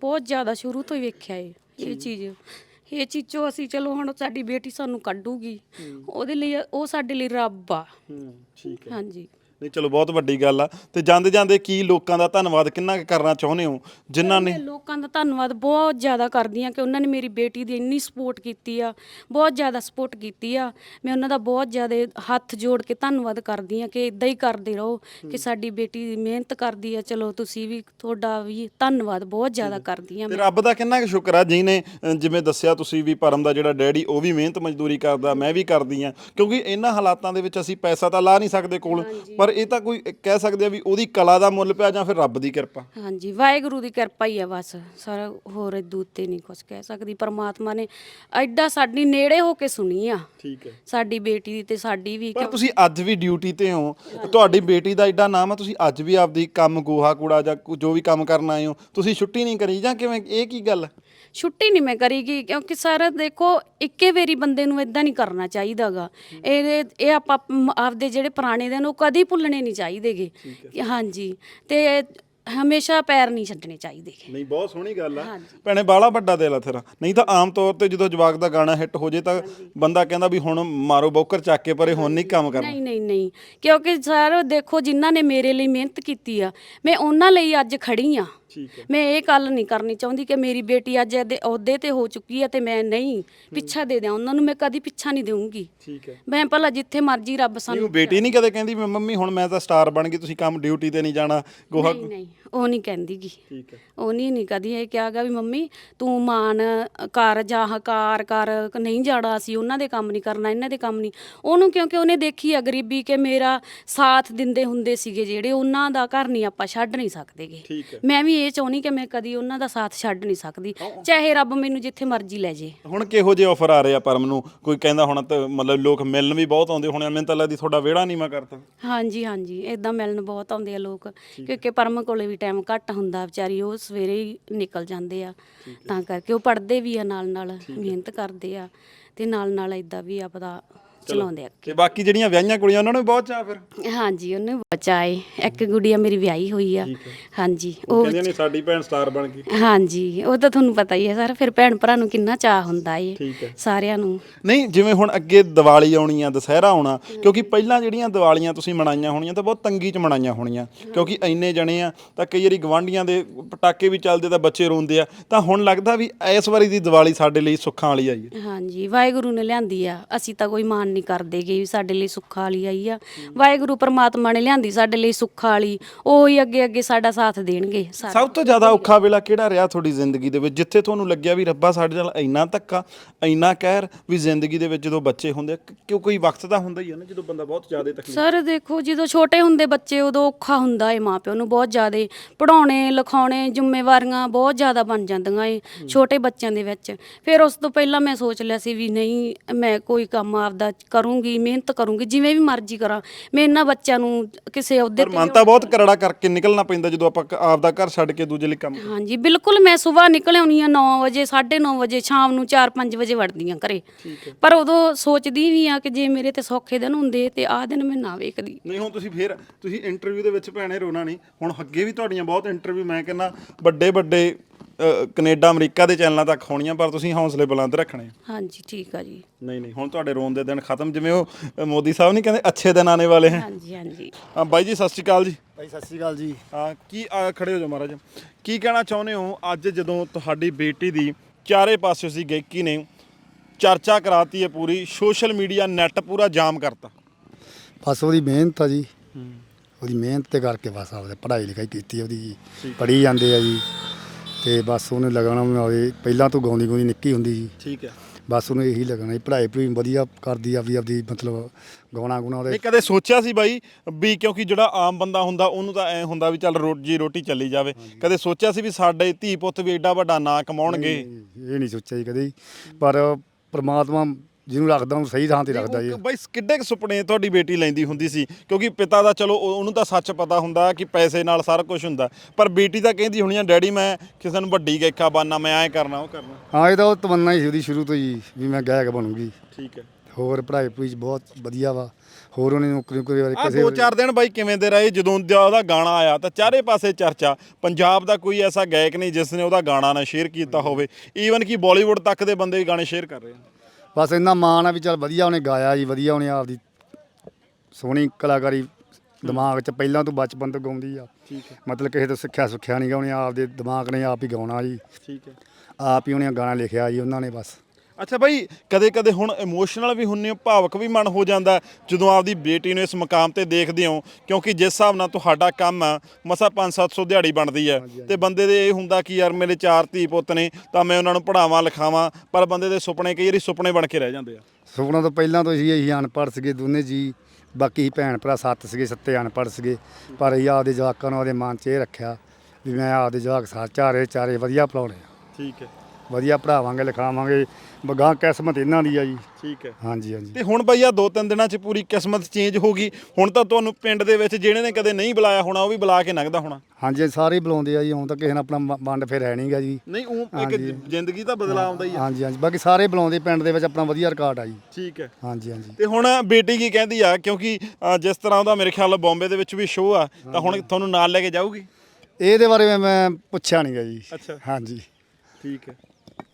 ਬਹੁਤ ਜ਼ਿਆਦਾ ਸ਼ੁਰੂ ਤੋਂ ਹੀ ਵੇਖਿਆ ਏ ਇਹ ਚੀਜ਼। ਇਹ ਚੀਜ਼ੋਂ ਅਸੀਂ ਚਲੋ ਹੁਣ ਸਾਡੀ ਬੇਟੀ ਸਾਨੂੰ ਕੱਢੂਗੀ। ਉਹਦੇ ਲਈ ਉਹ ਸਾਡੇ ਲਈ ਰੱਬ ਆ। ਹੂੰ। ਹਾਂਜੀ। ਨਹੀਂ ਚਲੋ ਬਹੁਤ ਵੱਡੀ ਗੱਲ ਆ। ਤੇ ਜਾਂਦੇ ਜਾਂਦੇ ਕੀ ਲੋਕਾਂ ਦਾ ਧੰਨਵਾਦ ਕਿੰਨਾ ਕੁ ਕਰਨਾ ਚਾਹੁੰਦੇ ਹੋ? ਜਿਨ੍ਹਾਂ ਨੇ ਮੈਂ ਲੋਕਾਂ ਦਾ ਧੰਨਵਾਦ ਬਹੁਤ ਜ਼ਿਆਦਾ ਕਰਦੀ ਆ ਕਿ ਉਹਨਾਂ ਨੇ ਮੇਰੀ ਬੇਟੀ ਦੀ ਇੰਨੀ ਸਪੋਰਟ ਕੀਤੀ ਆ ਬਹੁਤ ਜ਼ਿਆਦਾ ਸਪੋਰਟ ਕੀਤੀ ਆ। ਮੈਂ ਉਹਨਾਂ ਦਾ ਬਹੁਤ ਜ਼ਿਆਦਾ ਹੱਥ ਜੋੜ ਕੇ ਧੰਨਵਾਦ ਕਰਦੀ ਆ ਕਿ ਇਦਾਂ ਹੀ ਕਰਦੇ ਰਹੋ ਕਿ ਸਾਡੀ ਬੇਟੀ ਮਿਹਨਤ ਕਰਦੀ ਆ। ਚਲੋ ਤੁਸੀਂ ਵੀ ਤੁਹਾਡਾ ਵੀ ਧੰਨਵਾਦ ਬਹੁਤ ਜ਼ਿਆਦਾ ਕਰਦੀ ਆ ਤੇ ਰੱਬ ਦਾ ਕਿੰਨਾ ਕੁ ਸ਼ੁਕਰ ਆ ਅ, ਜਿਵੇਂ ਦੱਸਿਆ ਤੁਸੀਂ ਵੀ ਪਰਮ ਦਾ ਜਿਹੜਾ ਡੈਡੀ ਉਹ ਵੀ ਮਿਹਨਤ ਮਜ਼ਦੂਰੀ ਕਰਦਾ ਮੈਂ ਵੀ ਕਰਦੀ ਆ ਕਿਉਂਕਿ ਇਹਨਾਂ ਹਾਲਾਤਾਂ ਦੇ ਵਿੱਚ ਅਸੀਂ ਪੈਸਾ ਤਾਂ ਲਾ ਨਹੀਂ ਸਕਦੇ ਕੋਲ ਪਰ ਇਹ ਤਾਂ ਕੋਈ ਕਹਿ ਸਕਦੇ ਆ ਵੀ ਉਹਦੀ ਕਲਾ ਦਾ ਮੁੱਲ ਪਿਆ ਜਾਂ ਫਿਰ ਰੱਬ ਦੀ ਕਿਰਪਾ। ਹਾਂਜੀ ਵਾਹਿਗੁਰੂ ਦੀ ਕਿਰਪਾ ਹੀ ਆ ਬਸ। ਸਾਰਾ ਹੋਰ ਦੂਤੇ ਨਹੀਂ ਕੁਝ ਕਹਿ ਸਕਦੀ। ਪਰਮਾਤਮਾ ਨੇ ਐਡਾ ਸਾਡੀ ਨੇੜੇ ਹੋ ਕੇ ਸੁਣੀ ਆ। ਠੀਕ ਹੈ। ਸਾਡੀ ਬੇਟੀ ਦੀ ਤੇ ਸਾਡੀ ਵੀ ਪਰ ਤੁਸੀਂ ਅੱਜ ਵੀ ਡਿਊਟੀ ਤੇ ਹੋ। ਤੁਹਾਡੀ ਬੇਟੀ ਦਾ ਐਡਾ ਨਾਮ ਆ ਤੁਸੀਂ ਅੱਜ ਵੀ ਆਪਦੀ ਕੰਮ ਗੋਹਾ ਕੂੜਾ ਜਾਂ ਜੋ ਵੀ ਕੰਮ ਕਰਨ ਆਏ ਹੋ। ਤੁਸੀਂ ਛੁੱਟੀ ਨਹੀਂ ਕਰੀ ਜਾਂ ਕਿਵੇਂ? ਇਹ ਕੀ ਗੱਲ ਹੈ? ਛੁੱਟੀ ਨਹੀਂ ਮੈਂ ਕਰੀਗੀ ਕਿਉਂਕਿ ਸਰ ਦੇਖੋ ਇੱਕੇ ਵਾਰੀ ਬੰਦੇ ਨੂੰ ਇਦਾਂ ਨਹੀਂ ਕਰਨਾ ਚਾਹੀਦਾਗਾ। ਇਹ ਇਹ ਆਪਾਂ ਆਪਦੇ ਜਿਹੜੇ ਪੁਰਾਣੇ ਦਿਨ ਉਹ ਕਦੀ ਭੁੱਲਣੇ ਨਹੀਂ ਚਾਹੀਦੇਗੇ। ਹਾਂਜੀ ਤੇ ਹਮੇਸ਼ਾ ਪੈਰ ਨਹੀਂ ਛੱਡਣੇ ਚਾਹੀਦੇ ਨਹੀਂ ਬਹੁਤ ਸੋਹਣੀ ਗੱਲ ਆ। ਭੈਣੇ ਬਾਲਾ ਵੱਡਾ ਦਿਲ ਆ ਤੇਰਾ। ਨਹੀਂ ਤਾਂ ਆਮ ਤੌਰ ਤੇ ਜਦੋਂ ਜਵਾਕ ਦਾ ਗਾਣਾ ਹਿੱਟ ਹੋ ਜੇ ਤਾਂ ਬੰਦਾ ਕਹਿੰਦਾ ਵੀ ਹੁਣ ਮਾਰੋ ਬੌਕਰ ਚੱਕ ਕੇ ਪਰੇ ਹੁਣ ਨਹੀਂ ਕੰਮ ਕਰਨਾ। ਨਹੀਂ ਨਹੀਂ ਨਹੀਂ। ਕਿਉਂਕਿ ਸਰ ਦੇਖੋ ਜਿਨ੍ਹਾਂ ਨੇ ਮੇਰੇ ਲਈ ਮਿਹਨਤ ਕੀਤੀ ਆ ਮੈਂ ਉਹਨਾਂ ਲਈ ਅੱਜ ਖੜੀ ਆ। ਠੀਕ ਹੈ। ਮੈਂ ਇਹ ਗੱਲ ਨਹੀਂ ਕਰਨੀ ਚਾਹੁੰਦੀ ਕਿ ਮੇਰੀ ਬੇਟੀ ਅੱਜ ਇਹਦੇ ਅਹੁਦੇ ਤੇ ਹੋ ਚੁੱਕੀ ਹੈ ਤੇ ਮੈਂ ਨਹੀਂ ਪਿੱਛਾ ਦੇ ਦਿਆਂ। ਉਹਨਾਂ ਨੂੰ ਮੈਂ ਕਦੀ ਪਿੱਛਾ ਨਹੀਂ ਦੇਵਾਂਗੀ ਠੀਕ ਹੈ। ਮੈਂ ਭਲਾ ਜਿੱਥੇ ਮਰਜ਼ੀ ਰੱਬ ਸਾਨੂੰ ਉਹ ਬੇਟੀ ਨਹੀਂ ਕਦੇ ਕਹਿੰਦੀ ਵੀ ਮੰਮੀ ਹੁਣ ਮੈਂ ਤਾਂ ਸਟਾਰ ਬਣ ਗਈ ਤੁਸੀਂ ਕੰਮ ਡਿਊਟੀ ਤੇ ਨਹੀਂ ਜਾਣਾ। ਗੋਹਾ ਨਹੀਂ ਨਹੀਂ ਉਹ ਨਹੀਂ ਕਹਿੰਦੀਗੀ। ਠੀਕ ਹੈ। ਉਹ ਨਹੀਂ ਨਹੀਂ ਕਦੀ ਇਹ ਕਿਹਾਗਾ ਵੀ ਮੰਮੀ ਤੂੰ ਮਾਨ ਕਰ ਜਾਂ ਹਕਾਰ ਕਰ ਨਹੀਂ ਜਾਣਾ ਅਸੀਂ ਉਹਨਾਂ ਦੇ ਕੰਮ ਨਹੀਂ ਕਰਨਾ ਇਹਨਾਂ ਦੇ ਕੰਮ ਨਹੀਂ। ਉਹਨੂੰ ਕਿਉਂਕਿ ਉਹਨੇ ਦੇਖੀ ਆ ਗਰੀਬੀ ਕਿ ਮੇਰਾ ਸਾਥ ਦਿੰਦੇ ਹੁੰਦੇ ਸੀਗੇ ਜਿਹੜੇ ਉਹਨਾਂ ਦਾ ਘਰ ਨਹੀਂ ਆਪਾਂ ਛੱਡ ਨਹੀਂ ਸਕਦੇਗੇ। ਠੀਕ ਹੈ। ਮੈਂ ਵੀ ਇਹ ਚਾਹੁੰਦੀ ਕਿ ਮੈਂ ਕਦੀ ਉਹਨਾਂ ਦਾ ਸਾਥ ਛੱਡ ਨਹੀਂ ਸਕਦੀ। ਚਾਹੇ ਰੱਬ ਮੈਨੂੰ ਜਿੱਥੇ ਮਰਜ਼ੀ ਲੈ ਜੇ। ਹੁਣ ਕਿਹੋ ਜਿਹੇ ਆਫਰ ਆ ਰਹੇ ਆ ਪਰਮ ਨੂੰ? ਕੋਈ ਕਹਿੰਦਾ ਹੁਣ ਤਾਂ ਮਤਲਬ ਲੋਕ ਮਿਲਣ ਵੀ ਬਹੁਤ ਆਉਂਦੇ ਹੋਣੇ ਮੈਨੂੰ ਤਾਂ ਲੱਗਦੀ ਤੁਹਾਡਾ ਵਿਹੜਾ ਨਹੀਂ ਮੈਂ ਕਰਤਾ ਹਾਂਜੀ ਹਾਂਜੀ ਇਦਾਂ ਮਿਲਣ ਬਹੁਤ ਆਉਂਦੇ ਆ ਲੋਕ। ਕਿਉਂਕਿ ਪਰਮ ਕੋਲੇ ਵੀ ਟਾਈਮ ਘੱਟ ਹੁੰਦਾ ਵਿਚਾਰੀ ਉਹ ਸਵੇਰੇ ਹੀ ਨਿਕਲ ਜਾਂਦੇ ਆ। ਤਾਂ ਕਰਕੇ ਉਹ ਪੜ੍ਹਦੇ ਵੀ ਆ ਨਾਲ ਨਾਲ ਮਿਹਨਤ ਕਰਦੇ ਆ। ਤੇ ਨਾਲ ਨਾਲ ਇਦਾਂ ਵੀ ਆਪਦਾ ਚਲਾਉਂਦੇ ਆ। ਤੇ ਬਾਕੀ ਜਿਹੜੀਆਂ ਵਿਆਹੀਆਂ ਕੁੜੀਆਂ ਉਹਨਾਂ ਨੂੰ ਵੀ ਬਹੁਤ ਚਾਹ ਫਿਰ? ਹਾਂਜੀ ਉਹਨੇ ਬੱਚਾ ਏ। ਇੱਕ ਗੁੜੀਆ ਮੇਰੀ ਵਿਆਹੀ ਹੋਈ ਆ। ਹਾਂਜੀ ਉਹ ਕਹਿੰਦੇ ਨੇ ਸਾਡੀ ਭੈਣ ਸਟਾਰ ਬਣ ਗਈ। ਹਾਂਜੀ ਉਹ ਤਾਂ ਤੁਹਾਨੂੰ ਪਤਾ ਹੀ ਹੈ ਸਰ। ਫਿਰ ਭੈਣ ਭਰਾ ਨੂੰ ਕਿੰਨਾ ਚਾਹ ਹੁੰਦਾ ਏ ਠੀਕ ਹੈ। ਸਾਰਿਆਂ ਨੂੰ। ਨਹੀਂ ਜਿਵੇਂ ਹੁਣ ਅੱਗੇ ਦੀਵਾਲੀ ਆਉਣੀ ਆ ਦੁਸਹਿਰਾ ਆਉਣਾ ਕਿਉਂਕਿ ਪਹਿਲਾਂ ਜਿਹੜੀਆਂ ਦੀਵਾਲੀਆਂ ਤੁਸੀਂ ਮਨਾਈਆਂ ਹੋਣੀਆਂ ਤਾਂ ਬਹੁਤ ਤੰਗੀ 'ਚ ਮਨਾਈਆਂ ਹੋਣੀਆਂ। ਕਿਉਂਕਿ ਇੰਨੇ ਜਣੇ ਆ ਤਾਂ ਕਈ ਵਾਰੀ ਗਵਾਂਢੀਆਂ ਦੇ ਪਟਾਕੇ ਵੀ ਚੱਲਦੇ ਤਾਂ ਬੱਚੇ ਰੋਂਦੇ ਆ। ਤਾਂ ਹੁਣ ਲੱਗਦਾ ਵੀ ਇਸ ਵਾਰੀ ਦੀ ਦੀਵਾਲੀ ਸਾਡੇ ਲਈ ਸੁੱਖਾਂ ਵਾਲੀ ਆਈ ਹੈ। ਹਾਂਜੀ ਵਾਹਿਗੁਰੂ ਨੇ ਲਿਆਂਦੀ ਆ। ਅਸੀਂ ਤਾਂ ਕੋਈ ਮਾਨ ਨਹੀਂ ਕਰਦੇਗੇ ਵੀ ਸਾਡੇ ਲਈ ਸੁੱਖਾ ਵਾਲੀ ਆਈ ਆ। ਵਾਹਿਗੁਰੂ ਪਰਮਾਤਮਾ ਨੇ ਲਿਆਂਦੀ ਸਾਡੇ ਲਈ ਸੁੱਖਾ ਵਾਲੀ। ਉਹ ਹੀ ਅੱਗੇ ਅੱਗੇ ਸਾਡਾ ਸਾਥ ਦੇਣਗੇ। ਸਾਰੇ ਸਭ ਤੋਂ ਜ਼ਿਆਦਾ ਔਖਾ ਵੇਲਾ ਕਿਹੜਾ ਰਿਹਾ ਤੁਹਾਡੀ ਜ਼ਿੰਦਗੀ ਦੇ ਵਿੱਚ? ਜਿੱਥੇ ਤੁਹਾਨੂੰ ਲੱਗਿਆ ਵੀ ਰੱਬਾ ਸਾਡੇ ਨਾਲ ਇੰਨਾ ਧੱਕਾ ਇੰਨਾ ਕਹਿਰ ਵੀ ਜ਼ਿੰਦਗੀ ਦੇ ਵਿੱਚ ਜਦੋਂ ਬੱਚੇ ਹੁੰਦੇ ਆ, ਕਿ- ਕਿਉਂ ਕੋਈ ਵਕਤ ਤਾਂ ਹੁੰਦਾ ਹੀ ਹੈ ਨਾ ਜਦੋਂ ਬੰਦਾ ਬਹੁਤ ਜ਼ਿਆਦਾ ਤਕਲੀਫ ਸਰ ਦੇਖੋ ਜਦੋਂ ਛੋਟੇ ਹੁੰਦੇ ਬੱਚੇ ਉਦੋਂ ਔਖਾ ਹੁੰਦਾ ਏ ਮਾਪਿਆਂ ਨੂੰ ਬਹੁਤ ਜ਼ਿਆਦਾ। ਪੜਾਉਣੇ ਲਿਖਾਉਣੇ ਜ਼ਿੰਮੇਵਾਰੀਆਂ ਬਹੁਤ ਜ਼ਿਆਦਾ ਬਣ ਜਾਂਦੀਆਂ ਏ ਛੋਟੇ ਬੱਚਿਆਂ ਦੇ ਵਿੱਚ। ਫਿਰ ਉਸ ਤੋਂ ਪਹਿਲਾਂ ਮੈਂ ਸੋਚ ਲਿਆ ਸੀ ਵੀ ਨਹੀਂ ਮੈਂ ਕੋਈ ਕੰਮ ਆਪਦਾ ਕਰੂੰਗੀ ਮਿਹਨਤ ਕਰੂੰਗੀ ਜਿਵੇਂ ਵੀ ਮਰਜ਼ੀ ਕਰਾਂ। ਮੈਂ ਇਹਨਾਂ ਬੱਚਿਆਂ ਨੂੰ ਕਿਸੇ ਅਹੁਦੇ ਪਰ ਤੇ ਮਨ ਤਾਂ ਬਹੁਤ ਕਰੜਾ ਕਰਕੇ ਨਿਕਲਣਾ ਪੈਂਦਾ ਜਦੋਂ ਆਪਾਂ ਕ- ਆਪਦਾ ਘਰ ਛੱਡ ਕੇ ਦੂਜੇ ਲਈ ਕੰਮ ਹਾਂਜੀ ਬਿਲਕੁਲ ਮੈਂ ਸਵੇਰ ਨਿਕਲ ਆਉਣੀ ਆ 9 ਵਜੇ 9:30 ਵਜੇ ਸ਼ਾਮ ਨੂੰ 4-5 ਵਜੇ ਵੜਦੀ ਆ ਘਰੇ। ਪਰ ਉਦੋਂ ਸੋਚਦੀ ਵੀ ਆ ਕਿ ਜੇ ਮੇਰੇ ਤੇ ਸੌਖੇ ਦਿਨ ਹੁੰਦੇ ਤੇ ਆਹ ਦਿਨ ਮੈਂ ਨਾ ਵੇਖਦੀ। ਨਹੀਂ ਹੁਣ ਤੁਸੀਂ ਫੇਰ ਤੁਸੀਂ ਇੰਟਰਵਿਊ ਦੇ ਵਿੱਚ ਭੈਣੇ ਰੋਣਾ ਨਹੀਂ। ਹੁਣ ਅੱਗੇ ਵੀ ਤੁਹਾਡੀਆਂ ਬਹੁਤ ਇੰਟਰਵਿਊ ਮੈਂ ਕਹਿੰਦਾ ਵੱਡੇ ਵੱਡੇ ਅ, ਕੈਨੇਡਾ ਅਮਰੀਕਾ ਦੇ ਚੈਨਲਾਂ ਤੱਕ ਹੋਣੀਆਂ ਪਰ ਤੁਸੀਂ ਹੌਸਲੇ ਬੁਲੰਦ ਰੱਖਣੇ। ਆ। ਹਾਂਜੀ ਠੀਕ ਆ ਜੀ। ਨਹੀਂ ਨਹੀਂ ਹੁਣ ਤੁਹਾਡੇ ਰੋਣ ਦੇ ਦਿਨ ਖਤਮ ਜਿਵੇਂ ਉਹ ਅ, ਮੋਦੀ ਸਾਹਿਬ ਨਹੀਂ ਕਹਿੰਦੇ ਅੱਛੇ ਦਿਨ ਆਣੇ ਵਾਲੇ ਹੈ। ਹਾਂਜੀ ਹਾਂਜੀ। ਹਾਂ ਬਾਈ ਜੀ ਸਤਿ ਸ਼੍ਰੀ ਅਕਾਲ ਜੀ। ਭਾਈ ਸਤਿ ਸ਼੍ਰੀ ਅਕਾਲ ਜੀ। ਹਾਂ ਕੀ ਆ, ਖੜੇ ਹੋ ਜਾਓ ਮਹਾਰਾਜ। ਕੀ ਕਹਿਣਾ ਚਾਹੁੰਦੇ ਹੋ? ਅੱਜ ਜਦੋਂ ਤੁਹਾਡੀ ਬੇਟੀ ਦੀ ਚਾਰੇ ਪਾਸੇ ਸੀ ਗਾਇਕੀ ਨੇ ਚਰਚਾ ਕਰਾਤੀ ਹੈ ਪੂਰੀ ਸੋਸ਼ਲ ਮੀਡੀਆ ਨੈਟ ਪੂਰਾ ਜਾਮ ਕਰਤਾ। ਬਸ ਉਹਦੀ ਮਿਹਨਤ ਆ ਜੀ। ਉਹਦੀ ਮਿਹਨਤ ਤੇ ਕਰਕੇ ਬਸ ਆਪਦੇ ਪੜ੍ਹਾਈ ਲਿਖਾਈ ਕੀਤੀ ਉਹਦੀ ਜੀ। ਪੜ੍ਹੀ ਜਾਂਦੇ ਆ ਜੀ। ਤੇ ਬਸ ਉਹਨੇ ਲੱਗਣਾ ਆਵੇ ਪਹਿਲਾਂ ਤੋਂ ਗਾਉਂਦੀ ਗਾਉਂਦੀ ਨਿੱਕੀ ਹੁੰਦੀ ਸੀ। ਠੀਕ ਹੈ। ਬਸ ਉਹਨੂੰ ਇਹੀ ਲੱਗਣਾ ਸੀ। ਪੜ੍ਹਾਈ ਪੜੂਈ ਵਧੀਆ ਕਰਦੀ ਆਪਦੀ ਆਪਦੀ ਮਤਲਬ ਗਾਉਣਾ ਗੁਣਾ ਉਹਦੇ ਨਹੀਂ ਕਦੇ ਸੋਚਿਆ ਸੀ ਬਾਈ ਵੀ ਕਿਉਂਕਿ ਜਿਹੜਾ ਆਮ ਬੰਦਾ ਹੁੰਦਾ ਉਹਨੂੰ ਤਾਂ ਐ ਹੁੰਦਾ ਵੀ ਚੱਲ ਰੋਜੀ ਰੋਟੀ ਚੱਲੀ ਜਾਵੇ। ਕਦੇ ਸੋਚਿਆ ਸੀ ਵੀ ਸਾਡੇ ਧੀ ਪੁੱਤ ਵੀ ਐਡਾ ਵੱਡਾ ਨਾਂ ਕਮਾਉਣਗੇ? ਇਹ ਨਹੀਂ ਸੋਚਿਆ ਜੀ ਕਦੇ। ਪਰ ਪ੍ਰਮਾਤਮਾ ਜਿਹਨੂੰ ਰੱਖਦਾ ਉਹਨੂੰ ਸਹੀ ਥਾਂ ਤੇ ਰੱਖਦਾ ਜੀ। ਬਾਈ ਕਿੱਡੇ ਕੁ ਸੁਪਨੇ ਤੁਹਾਡੀ ਬੇਟੀ ਲੈਂਦੀ ਹੁੰਦੀ ਸੀ? ਕਿਉਂਕਿ ਪਿਤਾ ਦਾ ਚਲੋ ਉਹ- ਉਹਨੂੰ ਤਾਂ ਸੱਚ ਪਤਾ ਹੁੰਦਾ ਕਿ ਪੈਸੇ ਨਾਲ ਸਾਰਾ ਕੁਝ ਹੁੰਦਾ। ਪਰ ਬੇਟੀ ਤਾਂ ਕਹਿੰਦੀ ਹੋਣੀ ਆ ਡੈਡੀ ਮੈਂ ਕਿਸੇ ਨੂੰ ਵੱਡੀ ਗਾਇਕਾ ਬਣਨਾ ਮੈਂ ਐਂ ਕਰਨਾ ਉਹ ਕਰਨਾ। ਹਾਂ ਇਹ ਤਾਂ ਉਹ ਤਮੰਨਾ ਹੀ ਸੀ ਉਹਦੀ ਸ਼ੁਰੂ ਤੋਂ ਹੀ ਵੀ ਮੈਂ ਗਾਇਕ ਬਣੂੰਗੀ। ਠੀਕ ਹੈ। ਹੋਰ ਪੜ੍ਹਾਈ ਪੜੂਈ 'ਚ ਬਹੁਤ ਵਧੀਆ ਵਾ। ਹੋਰ ਉਹਨੇ ਨੌਕਰੀ ਨੌਕਰੀ ਬਾਰੇ ਆ ਦੋ ਚਾਰ ਦਿਨ ਬਾਈ ਕਿਵੇਂ ਦੇ ਰਹੇ ਜਦੋਂ ਦਾ ਉਹਦਾ ਗਾਣਾ ਆਇਆ ਤਾਂ ਚਾਰੇ ਪਾਸੇ ਚਰਚਾ। ਪੰਜਾਬ ਦਾ ਕੋਈ ਐਸਾ ਗਾਇਕ ਨਹੀਂ ਜਿਸ ਨੇ ਉਹਦਾ ਗਾਣਾ ਨਾ ਸ਼ੇਅਰ ਕੀਤਾ ਹੋਵੇ। ਈਵਨ ਕਿ ਬਾਲੀਵੁੱਡ ਤੱਕ ਦੇ ਬੰਦੇ ਵੀ ਗਾਣੇ ਸ਼ੇਅਰ ਕਰ ਰਹੇ ਆ ਬਸ ਇੰਨਾ ਮਾਣ ਆ ਵੀ ਚੱਲ ਵਧੀਆ ਉਹਨੇ ਗਾਇਆ ਜੀ ਵਧੀਆ ਉਹਨੇ ਆਪਦੀ ਸੋਹਣੀ ਕਲਾਕਾਰੀ ਦਿਮਾਗ 'ਚ ਪਹਿਲਾਂ ਤੋਂ ਬਚਪਨ ਤੋਂ ਗਾਉਂਦੀ ਆ। ਠੀਕ ਹੈ। ਮਤਲਬ ਕਿਸੇ ਤੋਂ ਸਿੱਖਿਆ ਸੁੱਖਿਆ ਨਹੀਂ ਗਾ ਉਹਨੇ ਆਪਦੇ ਦਿਮਾਗ ਨੇ ਆਪ ਹੀ ਗਾਉਣਾ ਜੀ। ਠੀਕ ਹੈ। ਆਪ ਹੀ ਉਹਨੇ ਗਾਣਾ ਲਿਖਿਆ ਜੀ ਉਹਨਾਂ ਨੇ ਬਸ। ਅੱਛਾ ਬਾਈ ਕਦੇ ਕਦੇ ਹੁਣ ਇਮੋਸ਼ਨਲ ਵੀ ਹੁੰਨੇ ਹੋ ਭਾਵਕ ਵੀ ਮਨ ਹੋ ਜਾਂਦਾ ਜਦੋਂ ਆਪਦੀ ਬੇਟੀ ਨੂੰ ਇਸ ਮੁਕਾਮ ਤੇ ਦੇਖਦੇ ਹੋ ਕਿਉਂਕਿ ਜਿਸ ਹਿਸਾਬ ਨਾਲ ਤੁਹਾਡਾ ਕੰਮ ਆ ਮਸਾ 5-700 ਦਿਹਾੜੀ ਬਣਦੀ ਹੈ। ਤੇ ਬੰਦੇ ਦੇ ਇਹ ਹੁੰਦਾ ਕਿ ਯਾਰ ਮੇਰੇ ਚਾਰ ਧੀ ਪੁੱਤ ਨੇ ਤਾਂ ਮੈਂ ਉਹਨਾਂ ਨੂੰ ਪੜਾਵਾਂ ਲਿਖਾਵਾਂ ਪਰ ਬੰਦੇ ਦੇ ਸੁਪਨੇ ਕਈ ਵਾਰੀ ਸੁਪਨੇ ਬਣ ਕੇ ਰਹਿ ਜਾਂਦੇ ਆ। ਸੁਪਨਾ ਤੋਂ ਪਹਿਲਾਂ ਤੋਂ ਅਸੀਂ ਅਸੀਂ ਅਨਪੜ੍ਹ ਸੀਗੇ ਦੋਨੇ ਜੀ ਬਾਕੀ ਭੈਣ ਭਰਾ ਸੱਤ ਸੀਗੇ ਸੱਤੇ ਅਨਪੜ੍ਹ ਸੀਗੇ ਪਰ ਅਸੀਂ ਆਪਦੇ ਜਵਾਕਾਂ ਨੂੰ ਆਪਦੇ ਮਨ 'ਚ ਇਹ ਰੱਖਿਆ ਵੀ ਮੈਂ ਆਪਦੇ ਜਵਾਕ ਸਾ ਚਾਰੇ ਚਾਰੇ ਵਧੀਆ ਪੜਾਉਣੇ ਆ। ਠੀਕ ਹੈ। ਵਧੀਆ ਪੜਾਵਾਂਗੇ ਲਿਖਾਵਾਂਗੇ ਬਗਾਂ ਕਿਸਮਤ ਇਹਨਾਂ ਦੀ ਆ ਜੀ। ਠੀਕ ਹੈ। ਹਾਂਜੀ ਹਾਂਜੀ। ਤੇ ਹੁਣ ਬਈ ਆ ਦੋ ਤਿੰਨ ਦਿਨਾਂ 'ਚ ਪੂਰੀ ਕਿਸਮਤ ਚੇਂਜ ਹੋ ਗਈ ਹੁਣ ਤਾਂ ਤੁਹਾਨੂੰ ਪਿੰਡ ਦੇ ਵਿੱਚ ਜਿਹੜੇ ਨੇ ਕਦੇ ਨਹੀਂ ਬੁਲਾਇਆ ਹੋਣਾ ਉਹ ਵੀ ਬੁਲਾ ਕੇ ਲੰਘਦਾ ਹੋਣਾ। ਹਾਂਜੀ ਸਾਰੇ ਹੀ ਬੁਲਾਉਂਦੇ ਆ ਜੀ ਹੁਣ ਤਾਂ ਕਿਸੇ ਨੇ ਆਪਣਾ ਵੰਡ ਫਿਰ ਹੈ ਨਹੀਂਗਾ ਜੀ। ਨਹੀਂ ਉਹ ਇੱਕ ਹਾਂਜੀ। ਜ਼ਿੰਦਗੀ ਤਾਂ ਬਦਲਾ ਆਉਂਦਾ ਹੀ ਆ। ਹਾਂਜੀ ਹਾਂਜੀ। ਬਾਕੀ ਸਾਰੇ ਬੁਲਾਉਂਦੇ ਪਿੰਡ ਦੇ ਵਿੱਚ ਆਪਣਾ ਵਧੀਆ ਰਿਕਾਰਡ ਆ ਜੀ। ਠੀਕ ਹੈ। ਹਾਂਜੀ ਹਾਂਜੀ। ਤੇ ਹੁਣ ਬੇਟੀ ਕੀ ਕਹਿੰਦੀ ਆ ਕਿਉਂਕਿ ਅ, ਜਿਸ ਤਰ੍ਹਾਂ ਉਹਦਾ ਮੇਰੇ ਖਿਆਲ ਬੰਬੇ ਦੇ ਵਿੱਚ ਵੀ ਸ਼ੋਅ ਆ ਤਾਂ ਹੁਣ ਤੁਹਾਨੂੰ ਨਾਲ ਲੈ ਕੇ ਜਾਊਗੀ? ਇਹਦੇ ਬਾਰੇ ਮੈਂ- ਮੈਂ ਪੁੱਛਿਆ ਨਹੀਂਗਾ ਜੀ। ਅੱਛਾ। ਹਾਂਜੀ। ਠੀਕ ਹੈ।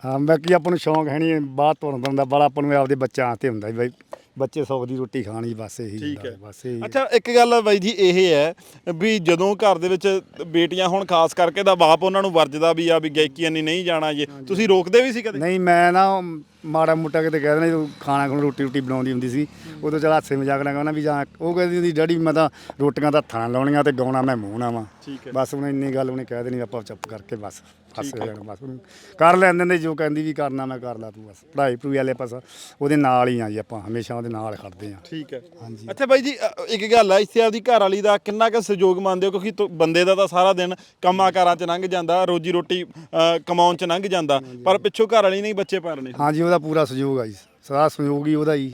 ਹਾਂ ਬਾਕੀ ਆਪਾਂ ਨੂੰ ਸ਼ੌਂਕ ਹੈ ਨਹੀਂ ਬਾਤ ਤੋਂ ਬੰਦਾ ਬੜਾ ਆਪਾਂ ਨੂੰ ਆਪਦੇ ਬੱਚਿਆਂ ਤੇ ਹੁੰਦਾ ਬਈ ਬੱਚੇ ਸੌਖ ਦੀ ਰੋਟੀ ਖਾਣੀ ਬਸ ਇਹੀ ਠੀਕ ਹੁੰਦਾ ਹੈ। ਬਸ ਇਹੀ ਅੱਛਾ ਇੱਕ ਗੱਲ ਬਾਈ ਜੀ ਇਹ ਹੈ ਵੀ ਜਦੋਂ ਘਰ ਦੇ ਵਿੱਚ ਬੇਟੀਆਂ ਹੁਣ ਖਾਸ ਕਰਕੇ ਦਾ ਬਾਪ ਉਹਨਾਂ ਨੂੰ ਵਰਜਦਾ ਵੀ ਆ ਵੀ ਗਾਇਕੀਆਂ ਨਹੀਂ ਨਹੀਂ ਜਾਣਾ ਜੇ ਤੁਸੀਂ ਰੋਕਦੇ ਵੀ ਸੀ ਕਦੇ? ਨਹੀਂ ਮੈਂ ਨਾ ਮਾੜਾ ਮੋਟਾ ਕਿਤੇ ਕਹਿ ਦੇਣਾ ਜਦੋਂ ਖਾਣਾ ਖੁਣਾ ਰੋਟੀ ਰੋਟੀ ਬਣਾਉਂਦੀ ਹੁੰਦੀ ਸੀ ਉਦੋਂ ਚਲ ਹਾਸੇ ਮਜ਼ਾਕ ਨਾਲ ਕਹਿੰਦਾ ਵੀ ਜਾਂ ਉਹ ਕਹਿੰਦੀ ਹੁੰਦੀ ਡੈਡੀ ਮੈਂ ਤਾਂ ਰੋਟੀਆਂ ਤਾਂ ਹੱਥਾਂ ਨਾਲ ਲਾਉਣੀਆਂ ਤੇ ਗਾਉਣਾ ਮੈਂ ਮੂੰਹ ਨਾਲ ਵਾਂ। ਠੀਕ ਹੈ। ਬਸ ਉਹਨੇ ਇੰਨੀ ਗੱਲ ਉਹਨੇ ਕਹਿ ਦੇਣੀ ਆਪਾਂ ਚੁੱਪ ਕਰਕੇ ਬਸ ਹੱਸ ਜਾਣਾ ਬਸ ਉਹਨੂੰ ਕਰ ਲੈਂਦੇ ਨੇ ਜੋ ਕਹਿੰਦੀ ਵੀ ਕਰਨਾ ਮੈਂ ਕਰ ਲਾ ਤੂੰ ਬਸ। ਪੜ੍ਹਾਈ ਪੜੂਈ ਵਾਲੇ ਪਾਸਾ ਉਹਦੇ ਨਾਲ ਹੀ ਆ ਜੀ ਆਪਾਂ ਹਮੇਸ਼ਾ ਉਹਦੇ ਨਾਲ ਖੜਦੇ ਆ ਠੀਕ ਹੈ। ਹਾਂਜੀ। ਅੱਛਾ ਬਾਈ ਜੀ ਅ, ਇੱਕ ਗੱਲ ਆ ਇੱਥੇ ਆਪਦੀ ਘਰ ਵਾਲੀ ਦਾ ਕਿੰਨਾ ਕੁ ਸਹਿਯੋਗ ਮੰਨਦੇ ਹੋ? ਕਿਉਂਕਿ ਤੁ- ਬੰਦੇ ਦਾ ਤਾਂ ਸਾਰਾ ਦਿਨ ਕੰਮਾਂ ਕਾਰਾਂ 'ਚ ਲੰਘ ਜਾਂਦਾ ਰੋਜੀ ਰੋਟੀ ਅ, ਕਮਾਉਣ 'ਚ ਲੰਘ ਜਾਂਦਾ ਪਰ ਪਿੱਛੋਂ ਘਰ ਵਾਲੀ ਨਹੀਂ ਬੱਚੇ ਪਾਲਣੇ ਹਾਂਜੀ ਉਹਦਾ ਪੂਰਾ ਸਹਿਯੋਗ ਆ ਜੀ। ਸਾਰਾ ਸਹਿਯੋਗ ਹੀ ਉਹਦਾ ਹੀ।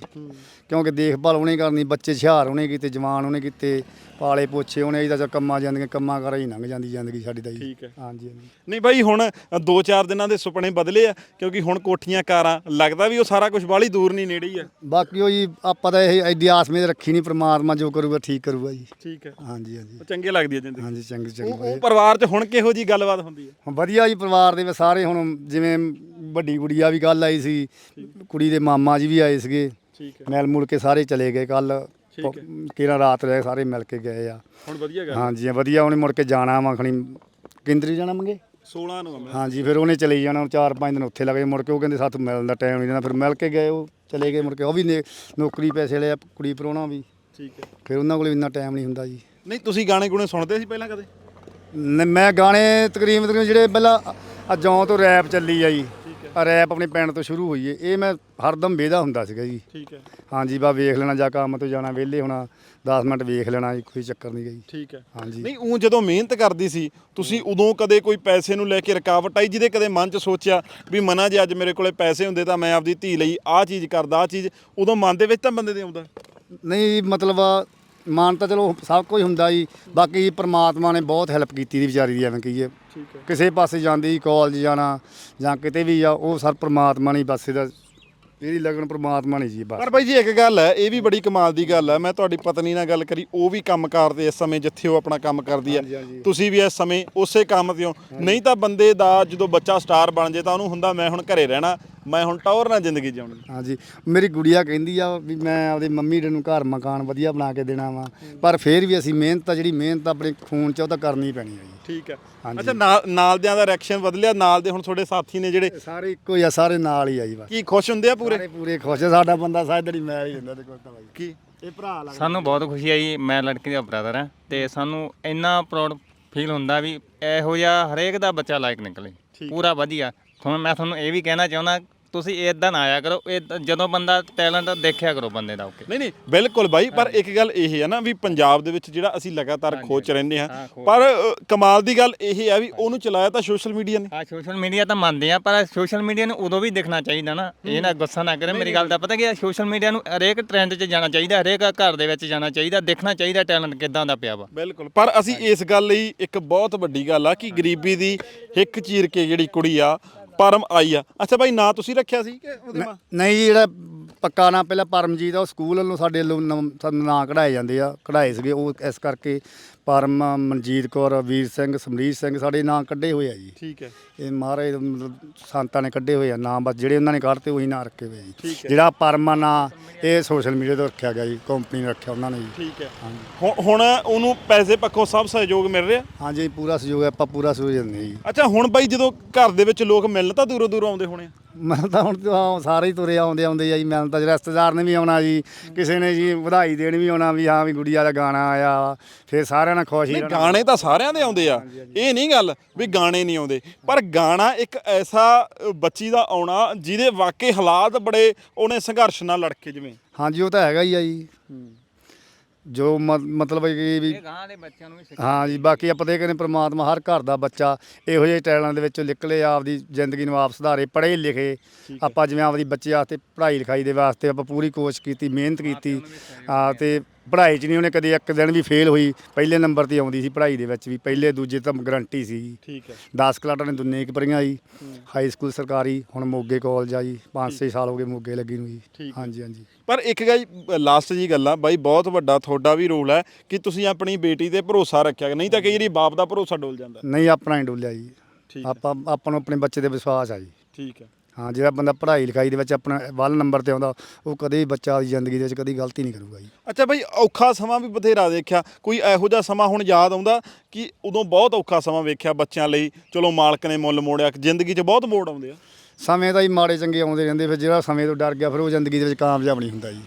ਕਿਉਂਕਿ ਦੇਖਭਾਲ ਉਹਨੇ ਕਰਨੀ ਬੱਚੇ ਹੁਸ਼ਿਆਰ ਉਹਨੇ ਕੀਤੇ ਜਵਾਨ ਉਹਨੇ ਕੀਤੇ ਪਾਲੇ ਪੋਛੇ ਉਹਨੇ ਇਹਦਾ ਚ ਕੰਮਾਂ ਜਾਂਦੀਆਂ ਕੰਮਾਂ ਕਰਾਂ ਹੀ ਲੰਘ ਜਾਂਦੀ ਜ਼ਿੰਦਗੀ ਸਾਡੀ ਤਾਂ ਜੀ। ਠੀਕ ਹੈ। ਹਾਂਜੀ ਹਾਂਜੀ। ਨਹੀਂ ਬਾਈ ਹੁਣ 2-4 ਦਿਨਾਂ ਦੇ ਸੁਪਨੇ ਬਦਲੇ ਆ ਕਿਉਂਕਿ ਹੁਣ ਕੋਠੀਆਂ ਕਾਰਾਂ ਲੱਗਦਾ ਵੀ ਉਹ ਸਾਰਾ ਕੁਝ ਬਾਹਲੀ ਦੂਰ ਨਹੀਂ ਨੇੜੇ ਹੀ ਆ। ਬਾਕੀ ਉਹ ਜੀ ਆਪਾਂ ਤਾਂ ਇਹ ਐਡੀ ਆਸ ਮੇਦ ਰੱਖੀ ਨਹੀਂ ਪ੍ਰਮਾਤਮਾ ਜੋ ਕਰੂਗਾ ਠੀਕ ਕਰੂਗਾ ਜੀ। ਠੀਕ ਹੈ। ਹਾਂਜੀ ਹਾਂਜੀ। ਉਹ ਚੰਗੇ ਲੱਗਦੀ ਹੈ ਜ਼ਿੰਦਗੀ। ਹਾਂਜੀ ਚੰਗੀ ਉਹ ਚੰਗੀ ਉਹ ਪਰਿਵਾਰ 'ਚ ਹੁਣ ਕਿਹੋ ਜੀ ਗੱਲਬਾਤ ਹੁੰਦੀ ਹੈ ਹੁਣ ਵਧੀਆ ਜੀ ਪਰਿਵਾਰ ਦੇ ਵਿੱਚ ਸਾਰੇ ਹੁਣ ਜਿਵੇਂ ਵੱਡੀ ਗੁੜੀਆ ਵੀ ਕੱਲ ਆਈ ਸੀ ਕੁੜੀ ਦੇ ਮਾਮਾ ਜੀ ਵੀ ਆਏ ਸੀਗੇ। ਠੀਕ ਹੈ। ਮਿਲ ਮੁਲ ਕੇ ਸਾਰੇ ਚਲੇ ਗਏ ਕੱਲ ਠੀਕ ਹੈ। ਕਿਹੜਾ ਰਾਤ ਰਹੇ ਸਾਰੇ ਮਿਲ ਕੇ ਗਏ ਆ। ਹੁਣ ਵਧੀਆ ਗੱਲ ਹਾਂਜੀ ਵਧੀਆ ਉਹਨੇ ਮੁੜ ਕੇ ਜਾਣਾ ਵਾ ਖਣੀ। ਕੇਂਦਰੀ ਜਾਣਾ ਮੰਗੇ? 16 ਨੂੰ ਹਾਂਜੀ ਫਿਰ ਉਹਨੇ ਚਲੇ ਜਾਣਾ ਚਾਰ ਪੰਜ ਦਿਨ ਉੱਥੇ ਲੱਗੇ ਮੁੜ ਕੇ ਉਹ ਕਹਿੰਦੇ ਸਾਥ ਮਿਲਣ ਦਾ ਟਾਈਮ ਨਹੀਂ ਦੇਣਾ। ਫਿਰ ਮਿਲ ਕੇ ਗਏ ਉਹ ਚਲੇ ਗਏ ਮੁੜ ਕੇ। ਉਹ ਵੀ ਨੇ- ਨੌਕਰੀ ਪੈਸੇ ਵਾਲੇ ਆ ਕੁੜੀ ਪਰੋਣਾ ਵੀ। ਠੀਕ ਹੈ। ਫਿਰ ਉਹਨਾਂ ਕੋਲ ਇੰਨਾ ਟਾਈਮ ਨਹੀਂ ਹੁੰਦਾ ਜੀ। ਨਹੀਂ ਤੁਸੀਂ ਗਾਣੇ ਗੁਣੇ ਸੁਣਦੇ ਸੀ ਪਹਿਲਾਂ ਕਦੇ? ਨ- ਮੈਂ ਗਾਣੇ ਤਕਰੀਬਨ ਤਕਰੀਬਨ ਜਿਹੜੇ ਪਹਿਲਾਂ ਆ ਜੌਂ ਤੋਂ ਰੈਪ ਚੱਲੀ ਆ ਜੀ। ਰੈਪ ਆਪਣੇ ਪਿੰਡ ਤੋਂ ਸ਼ੁਰੂ ਹੋਈ ਏ। ਇਹ ਮੈਂ ਹਰਦਮ ਵੇਦਾ ਹੁੰਦਾ ਸੀਗਾ ਜੀ। ਠੀਕ ਹੈ। ਹਾਂਜੀ ਬਾ ਵੇਖ ਲੈਣਾ ਜਾਂ ਕੰਮ ਤੋਂ ਜਾਣਾ ਵਿਹਲੇ ਹੋਣਾ 10 ਮਿੰਟ ਵੇਖ ਲੈਣਾ ਜੀ ਕੋਈ ਚੱਕਰ ਨਹੀਂ ਗਈ। ਠੀਕ ਹੈ। ਹਾਂਜੀ। ਨਹੀਂ ਉਹ ਜਦੋਂ ਮਿਹਨਤ ਕਰਦੀ ਸੀ ਤੁਸੀਂ ਉਦੋਂ ਕਦੇ ਕੋਈ ਪੈਸੇ ਨੂੰ ਲੈ ਕੇ ਰੁਕਾਵਟ ਆਈ ਜਿਹਦੇ ਕਦੇ ਮਨ 'ਚ ਸੋਚਿਆ ਵੀ ਮਨਾ ਜੇ ਅੱਜ ਮੇਰੇ ਕੋਲੇ ਪੈਸੇ ਹੁੰਦੇ ਤਾਂ ਮੈਂ ਆਪਦੀ ਧੀ ਲਈ ਆਹ ਚੀਜ਼ ਕਰਦਾ ਆਹ ਚੀਜ਼ ਉਦੋਂ ਮਨ ਦੇ ਵਿੱਚ ਤਾਂ ਬੰਦੇ ਦੇ ਆਉਂਦਾ? ਨਹੀਂ ਮਤਲਬ ਮਾਨ ਤਾਂ ਚਲੋ ਸਭ ਕੁਝ ਹੁੰਦਾ ਜੀ ਬਾਕੀ ਪ੍ਰਮਾਤਮਾ ਨੇ ਬਹੁਤ ਹੈਲਪ ਕੀਤੀ ਦੀ ਵਿਚਾਰੀ ਦੀ ਐਵੇਂ ਕਹੀਏ। ਠੀਕ ਹੈ। ਕਿਸੇ ਪਾਸੇ ਜਾਂਦੀ ਕਾਲਜ ਜਾਣਾ ਜਾਂ ਕਿਤੇ ਵੀ ਆ ਉਹ ਸਰ ਪ੍ਰਮਾਤਮਾ ਨੇ ਬਸ ਇਹਦਾ ਇਹਦੀ ਲਗਨ ਪ੍ਰਮਾਤਮਾ ਨੇ ਜੀ ਬਸ। ਪਰ ਬਾਈ ਜੀ ਇੱਕ ਗੱਲ ਹੈ ਇਹ ਵੀ ਬੜੀ ਕਮਾਲ ਦੀ ਗੱਲ ਹੈ ਮੈਂ ਤੁਹਾਡੀ ਪਤਨੀ ਨਾਲ ਗੱਲ ਕਰੀ ਉਹ ਵੀ ਕੰਮ ਕਰਦੇ ਇਸ ਸਮੇਂ ਜਿੱਥੇ ਉਹ ਆਪਣਾ ਕੰਮ ਕਰਦੀ ਹਾਂਜੀ, ਹੈ। ਹਾਂਜੀ। ਤੁਸੀਂ ਵੀ ਇਸ ਸਮੇਂ ਉਸੇ ਕੰਮ ਤੇ ਹੋ। ਨਹੀਂ ਤਾਂ ਬੰਦੇ ਦਾ ਜਦੋਂ ਬੱਚਾ ਸਟਾਰ ਬਣ ਜੇ ਤਾਂ ਉਹਨੂੰ ਹੁੰਦਾ ਮੈਂ ਹੁਣ ਘਰੇ ਰਹਿਣਾ ਮੈਂ ਹੁਣ ਟੌਰ ਨਾਲ ਜ਼ਿੰਦਗੀ ਜਿਉਣੀ ਹਾਂਜੀ ਮੇਰੀ ਗੁੜੀਆ ਕਹਿੰਦੀ ਆ ਵੀ ਮੈਂ ਆਪਦੇ ਮੰਮੀ ਡੈਡੀ ਨੂੰ ਘਰ ਮਕਾਨ ਵਧੀਆ ਬਣਾ ਕੇ ਦੇਣਾ ਵਾ ਪਰ ਫਿਰ ਵੀ ਅਸੀਂ ਮਿਹਨਤ ਆ ਜਿਹੜੀ ਮਿਹਨਤ ਆਪਣੇ ਖੂਨ ਚ ਉਹ ਤਾਂ ਕਰਨੀ ਪੈਣੀ ਹੈ ਜੀ। ਠੀਕ ਹੈ। ਅੱਛਾ ਨਾਲ ਨਾਲ ਦਿਆਂ ਦਾ ਰਿਐਕਸ਼ਨ ਬਦਲਿਆ ਨਾਲ ਦੇ ਹੁਣ ਤੁਹਾਡੇ ਸਾਥੀ ਨੇ ਜਿਹੜੇ ਸਾਰੇ ਇੱਕੋ ਹੀ ਆ ਸਾਰੇ ਨਾਲ ਹੀ ਆ ਜੀ ਬਸ। ਕੀ ਖੁਸ਼ ਹੁੰਦੇ ਆ ਪੂਰੇ? ਸਾਰੇ ਪੂਰੇ ਖੁਸ਼ ਆ ਸਾਡਾ ਬੰਦਾ ਸਾਜੜੀ ਮੈਂ ਹੀ ਹੁੰਦਾ ਤੇ ਕੋਈ ਤਾਂ ਬਾਈ ਕੀ ਇਹ ਭਰਾ ਲੱਗਦਾ। ਸਾਨੂੰ ਬਹੁਤ ਖੁਸ਼ੀ ਆਈ ਮੈਂ ਲੜਕੀ ਦਾ ਬ੍ਰਦਰ ਹਾਂ ਤੇ ਸਾਨੂੰ ਇੰਨਾ ਪ੍ਰਾਊਡ ਫੀਲ ਹੁੰਦਾ ਵੀ ਇਹੋ ਜਿਹਾ ਹਰੇਕ ਦਾ ਬੱਚਾ ਲਾਇਕ ਨਿਕਲੇ। ਪੂਰਾ ਵਧੀਆ। ਹੁਣ ਮੈਂ ਤੁਹਾਨੂੰ ਇਹ ਵੀ ਕਹਿਣਾ ਚਾਹੁੰਦਾ ਤੁਸੀਂ ਇਦਾਂ ਨਾ ਆਇਆ ਕਰੋ ਏਦਾਂ- ਜਦੋਂ ਬੰਦਾ ਟੈਲੈਂਟ ਦੇਖਿਆ ਕਰੋ ਬੰਦੇ ਦਾ ਓਕੇ ਨਹੀਂ ਨਹੀਂ ਬਿਲਕੁਲ ਬਾਈ ਪਰ ਇੱਕ ਗੱਲ ਇਹ ਹੈ ਨਾ ਵੀ ਪੰਜਾਬ ਦੇ ਵਿੱਚ ਜਿਹੜਾ ਅਸੀਂ ਲਗਾਤਾਰ ਖੋਚ ਰਹਿੰਦੇ ਹਾਂ ਹਾਂ। ਪਰ ਕਮਾਲ ਦੀ ਗੱਲ ਇਹ ਹੈ ਵੀ ਉਹਨੂੰ ਚਲਾਇਆ ਤਾਂ ਸੋਸ਼ਲ ਮੀਡੀਆ ਨੇ। ਆ ਸੋਸ਼ਲ ਮੀਡੀਆ ਤਾਂ ਮੰਨਦੇ ਆ ਪਰ ਸੋਸ਼ਲ ਮੀਡੀਆ ਨੂੰ ਉਦੋਂ ਵੀ ਦੇਖਣਾ ਚਾਹੀਦਾ ਨਾ। ਇਹ ਨਾ ਗੁੱਸਾ ਨਾ ਕਰੇ ਮੇਰੀ ਗੱਲ ਦਾ ਪਤਾ ਕੀ ਸੋਸ਼ਲ ਮੀਡੀਆ ਨੂੰ ਹਰੇਕ ਟ੍ਰੈਂਡ 'ਚ ਜਾਣਾ ਚਾਹੀਦਾ ਹਰੇਕ ਘਰ ਦੇ ਵਿੱਚ ਜਾਣਾ ਚਾਹੀਦਾ ਦੇਖਣਾ ਚਾਹੀਦਾ ਟੈਲੈਂਟ ਕਿੱਦਾਂ ਦਾ ਪਿਆ ਵਾ। ਬਿਲਕੁਲ ਪਰ ਅਸੀਂ ਇਸ ਗੱਲ ਲਈ ਇੱਕ ਬਹੁਤ ਵੱਡੀ ਗੱਲ ਆ ਕਿ ਗਰੀਬੀ ਦੀ ਹਿੱਕ ਚੀਰ ਕੇ ਜਿਹੜੀ ਕੁੜੀ ਆ ਪਰਮ ਆਈ ਆ। ਅੱਛਾ ਬਾਈ ਨਾਂ ਤੁਸੀਂ ਰੱਖਿਆ ਸੀ ਕਿ ਉਹਦੇ ਨਹੀਂ ਜੀ ਜਿਹੜਾ ਪੱਕਾ ਨਾਂ ਪਹਿਲਾਂ ਪਰਮਜੀਤ ਆ ਉਹ ਸਕੂਲ ਵੱਲੋਂ ਸਾਡੇ ਵੱਲੋਂ ਨਮ- ਸਾਨੂੰ ਨਾਂ ਕਢਾਏ ਜਾਂਦੇ ਆ ਕਢਾਏ ਸੀਗੇ ਉਹ ਇਸ ਕਰਕੇ ਪਰਮ ਮਨਜੀਤ ਕੌਰ ਵੀਰ ਸਿੰਘ ਸਮਰੀਤ ਸਿੰਘ ਸਾਡੇ ਨਾਂ ਕੱਢੇ ਹੋਏ ਆ ਜੀ। ਠੀਕ ਹੈ। ਇਹ ਮਹਾਰਾਜ ਮਤਲਬ ਸੰਤਾਂ ਨੇ ਕੱਢੇ ਹੋਏ ਆ ਨਾਮ ਬਸ ਜਿਹੜੇ ਉਹਨਾਂ ਨੇ ਕੱਢਤੇ ਉਹੀ ਨਾਂ ਰੱਖੇ ਹੋਏ ਆ ਠੀਕ ਜੀ ਹੈ। ਜਿਹੜਾ ਪਰਮਾ ਨਾਂ ਇਹ ਸੋਸ਼ਲ ਮੀਡੀਆ ਤੋਂ ਰੱਖਿਆ ਗਿਆ ਜੀ ਕੰਪਨੀ ਨੇ ਰੱਖਿਆ ਉਹਨਾਂ ਨੇ ਜੀ। ਠੀਕ ਹੈ। ਹੁਣ- ਹੁਣ ਉਹਨੂੰ ਪੈਸੇ ਪੱਖੋਂ ਸਭ ਸਹਿਯੋਗ ਮਿਲ ਰਿਹਾ? ਹਾਂਜੀ ਪੂਰਾ ਸਹਿਯੋਗ ਹੈ, ਆਪਾਂ ਪੂਰਾ ਸਹਿਯੋਗ ਦਿੰਦੇ ਜੀ। ਅੱਛਾ ਹੁਣ ਬਾਈ ਜਦੋਂ ਘਰ ਦੇ ਵਿੱਚ ਲੋਕ ਮਿਲਣ ਤਾਂ ਦੂਰੋਂ ਦੂਰੋਂ ਆਉਂਦੇ ਹੋਣੇ ਆ? ਮੈਂ ਤਾਂ ਹੁਣ ਤਾਂ ਸਾਰੇ ਹੀ ਤੁਰੇ ਆਉਂਦੇ ਆਉਂਦੇ ਆ ਜੀ ਮੈਂ ਤਾਂ ਰਿਸ਼ਤੇਦਾਰ ਨੇ ਵੀ ਆਉਣਾ ਜੀ ਕਿਸੇ ਨੇ ਜੀ ਵਧਾਈ ਦੇਣ ਵੀ ਆਉਣਾ ਵੀ ਹਾਂ ਵੀ ਗੁੜੀਆ ਦਾ ਗਾਣਾ ਆਇਆ ਫਿਰ ਸਾਰਿਆਂ ਨਾਲ ਖੁਸ਼ ਹੀ ਨਹੀਂ ਰਹਿਣਾ। ਗਾਣੇ ਤਾਂ ਸਾਰਿਆਂ ਦੇ ਆਉਂਦੇ ਆ। ਇਹ ਨਹੀਂ ਗੱਲ ਵੀ ਗਾਣੇ ਨਹੀਂ ਆਉਂਦੇ। ਪਰ ਗਾਣਾ ਇੱਕ ਐਸਾ ਅ, ਬੱਚੀ ਦਾ ਆਉਣਾ ਜਿਹਦੇ ਵਾਕਈ ਹਾਲਾਤ ਬੜੇ ਉਹਨੇ ਸੰਘਰਸ਼ ਨਾਲ ਲੜ ਕੇ ਜਿਵੇਂ। ਹਾਂਜੀ ਉਹ ਤਾਂ ਹੈਗਾ ਹੀ ਆ ਜੀ। ਜੋ ਮਤਲਬ ਕਿ ਵੀ ਇਹ ਗਾਂ ਦੇ ਬੱਚਿਆਂ ਨੂੰ ਵੀ ਸਿੱਖ- ਹਾਂ ਜੀ ਬਾਕੀ ਆਪਾਂ ਤੇ ਕਹਿੰਦੇ ਪ੍ਰਮਾਤਮਾ ਹਰ ਘਰ ਦਾ ਬੱਚਾ ਇਹੋ ਜਿਹੇ ਟੈਲਾਂ ਦੇ ਵਿੱਚੋਂ ਨਿਕਲੇ ਆਪਦੀ ਜ਼ਿੰਦਗੀ ਨੂੰ ਆਪ ਸੁਧਾਰੇ ਪੜ੍ਹੇ ਲਿਖੇ। ਆਪਾਂ ਜਿਵੇਂ ਆਪਦੀ ਬੱਚੇ ਵਾਸਤੇ ਪੜ੍ਹਾਈ ਲਿਖਾਈ ਦੇ ਵਾਸਤੇ ਆਪਾਂ ਪੂਰੀ ਕੋਸ਼ਿਸ਼ ਕੀਤੀ ਮਿਹਨਤ ਕੀਤੀ। ਆ ਤੇ ਪੜ੍ਹਾਈ 'ਚ ਨਹੀਂ ਉਹਨੇ ਕਦੇ ਇੱਕ ਦਿਨ ਵੀ ਫੇਲ ਹੋਈ ਪਹਿਲੇ ਨੰਬਰ ਤੇ ਆਉਂਦੀ ਸੀ ਪੜ੍ਹਾਈ ਦੇ ਵਿੱਚ ਵੀ ਪਹਿਲੇ ਦੂਜੇ ਤਾਂ ਗਰੰਟੀ ਸੀ। ਠੀਕ ਹੈ। 10 ਕਲਾਟਾਂ ਨੇ ਦੁੰਨੇ ਇੱਕ ਪੜੀਆਂ ਜੀ। ਹਾਈ ਸਕੂਲ ਸਰਕਾਰੀ ਹੁਣ ਮੋਗੇ ਕਾਲਜ ਆ ਜੀ 5-6 ਸਾਲ ਹੋ ਗਏ ਮੋਗੇ ਲੱਗੀ ਨੂੰ ਜੀ। ਠੀਕ। ਹਾਂਜੀ ਹਾਂਜੀ। ਪਰ ਇੱਕ ਗੱਲ ਲਾਸਟ ਜੀ ਗੱਲ ਆ ਬਾਈ ਬਹੁਤ ਵੱਡਾ ਤੁਹਾਡਾ ਵੀ ਰੋਲ ਹੈ ਕਿ ਤੁਸੀਂ ਆਪਣੀ ਬੇਟੀ ਤੇ ਭਰੋਸਾ ਰੱਖਿਆ ਨਹੀਂ ਤਾਂ ਕਈ ਵਾਰੀ ਬਾਪ ਦਾ ਭਰੋਸਾ ਡੋਲ ਜਾਂਦਾ। ਨਹੀਂ ਆਪਣਾ ਹੀ ਡੋਲਿਆ ਜੀ। ਹੈ। ਆਪਾਂ ਆਪਾਂ ਨੂੰ ਆਪਣੇ ਬੱਚੇ ਤੇ ਵਿਸ਼ਵਾਸ ਆ ਜੀ। ਠੀਕ ਹੈ। ਹਾਂ ਜਿਹੜਾ ਬੰਦਾ ਪੜ੍ਹਾਈ ਲਿਖਾਈ ਦੇ ਵਿੱਚ ਆਪਣਾ ਵੱਲ ਨੰਬਰ ਤੇ ਆਉਂਦਾ ਉਹ ਕਦੇ ਵੀ ਬੱਚਾ ਦੀ ਜ਼ਿੰਦਗੀ ਦੇ ਵਿੱਚ ਕਦੀ ਗਲਤੀ ਨਹੀਂ ਕਰੂਗਾ ਜੀ। ਅੱਛਾ ਬਾਈ ਔਖਾ ਸਮਾਂ ਵੀ ਬਥੇਰਾ ਦੇਖਿਆ ਕੋਈ ਇਹੋ ਜਿਹਾ ਸਮਾਂ ਹੁਣ ਯਾਦ ਆਉਂਦਾ ਕਿ ਉਦੋਂ ਬਹੁਤ ਔਖਾ ਸਮਾਂ ਵੇਖਿਆ ਬੱਚਿਆਂ ਲਈ? ਚਲੋ ਮਾਲਕ ਨੇ ਮੁੱਲ ਮੋੜਿਆ ਜ਼ਿੰਦਗੀ 'ਚ ਬਹੁਤ ਮੋੜ ਆਉਂਦੇ ਆ। ਸਮੇਂ ਦਾ ਹੀ ਮਾੜੇ ਚੰਗੇ ਆਉਂਦੇ ਰਹਿੰਦੇ ਫਿਰ ਜਿਹੜਾ ਸਮੇਂ ਤੋਂ ਡਰ ਗਿਆ ਫਿਰ ਉਹ ਜ਼ਿੰਦਗੀ ਦੇ ਵਿੱਚ ਕਾਮਯਾਬ ਨਹੀਂ ਹੁੰਦਾ ਜੀ।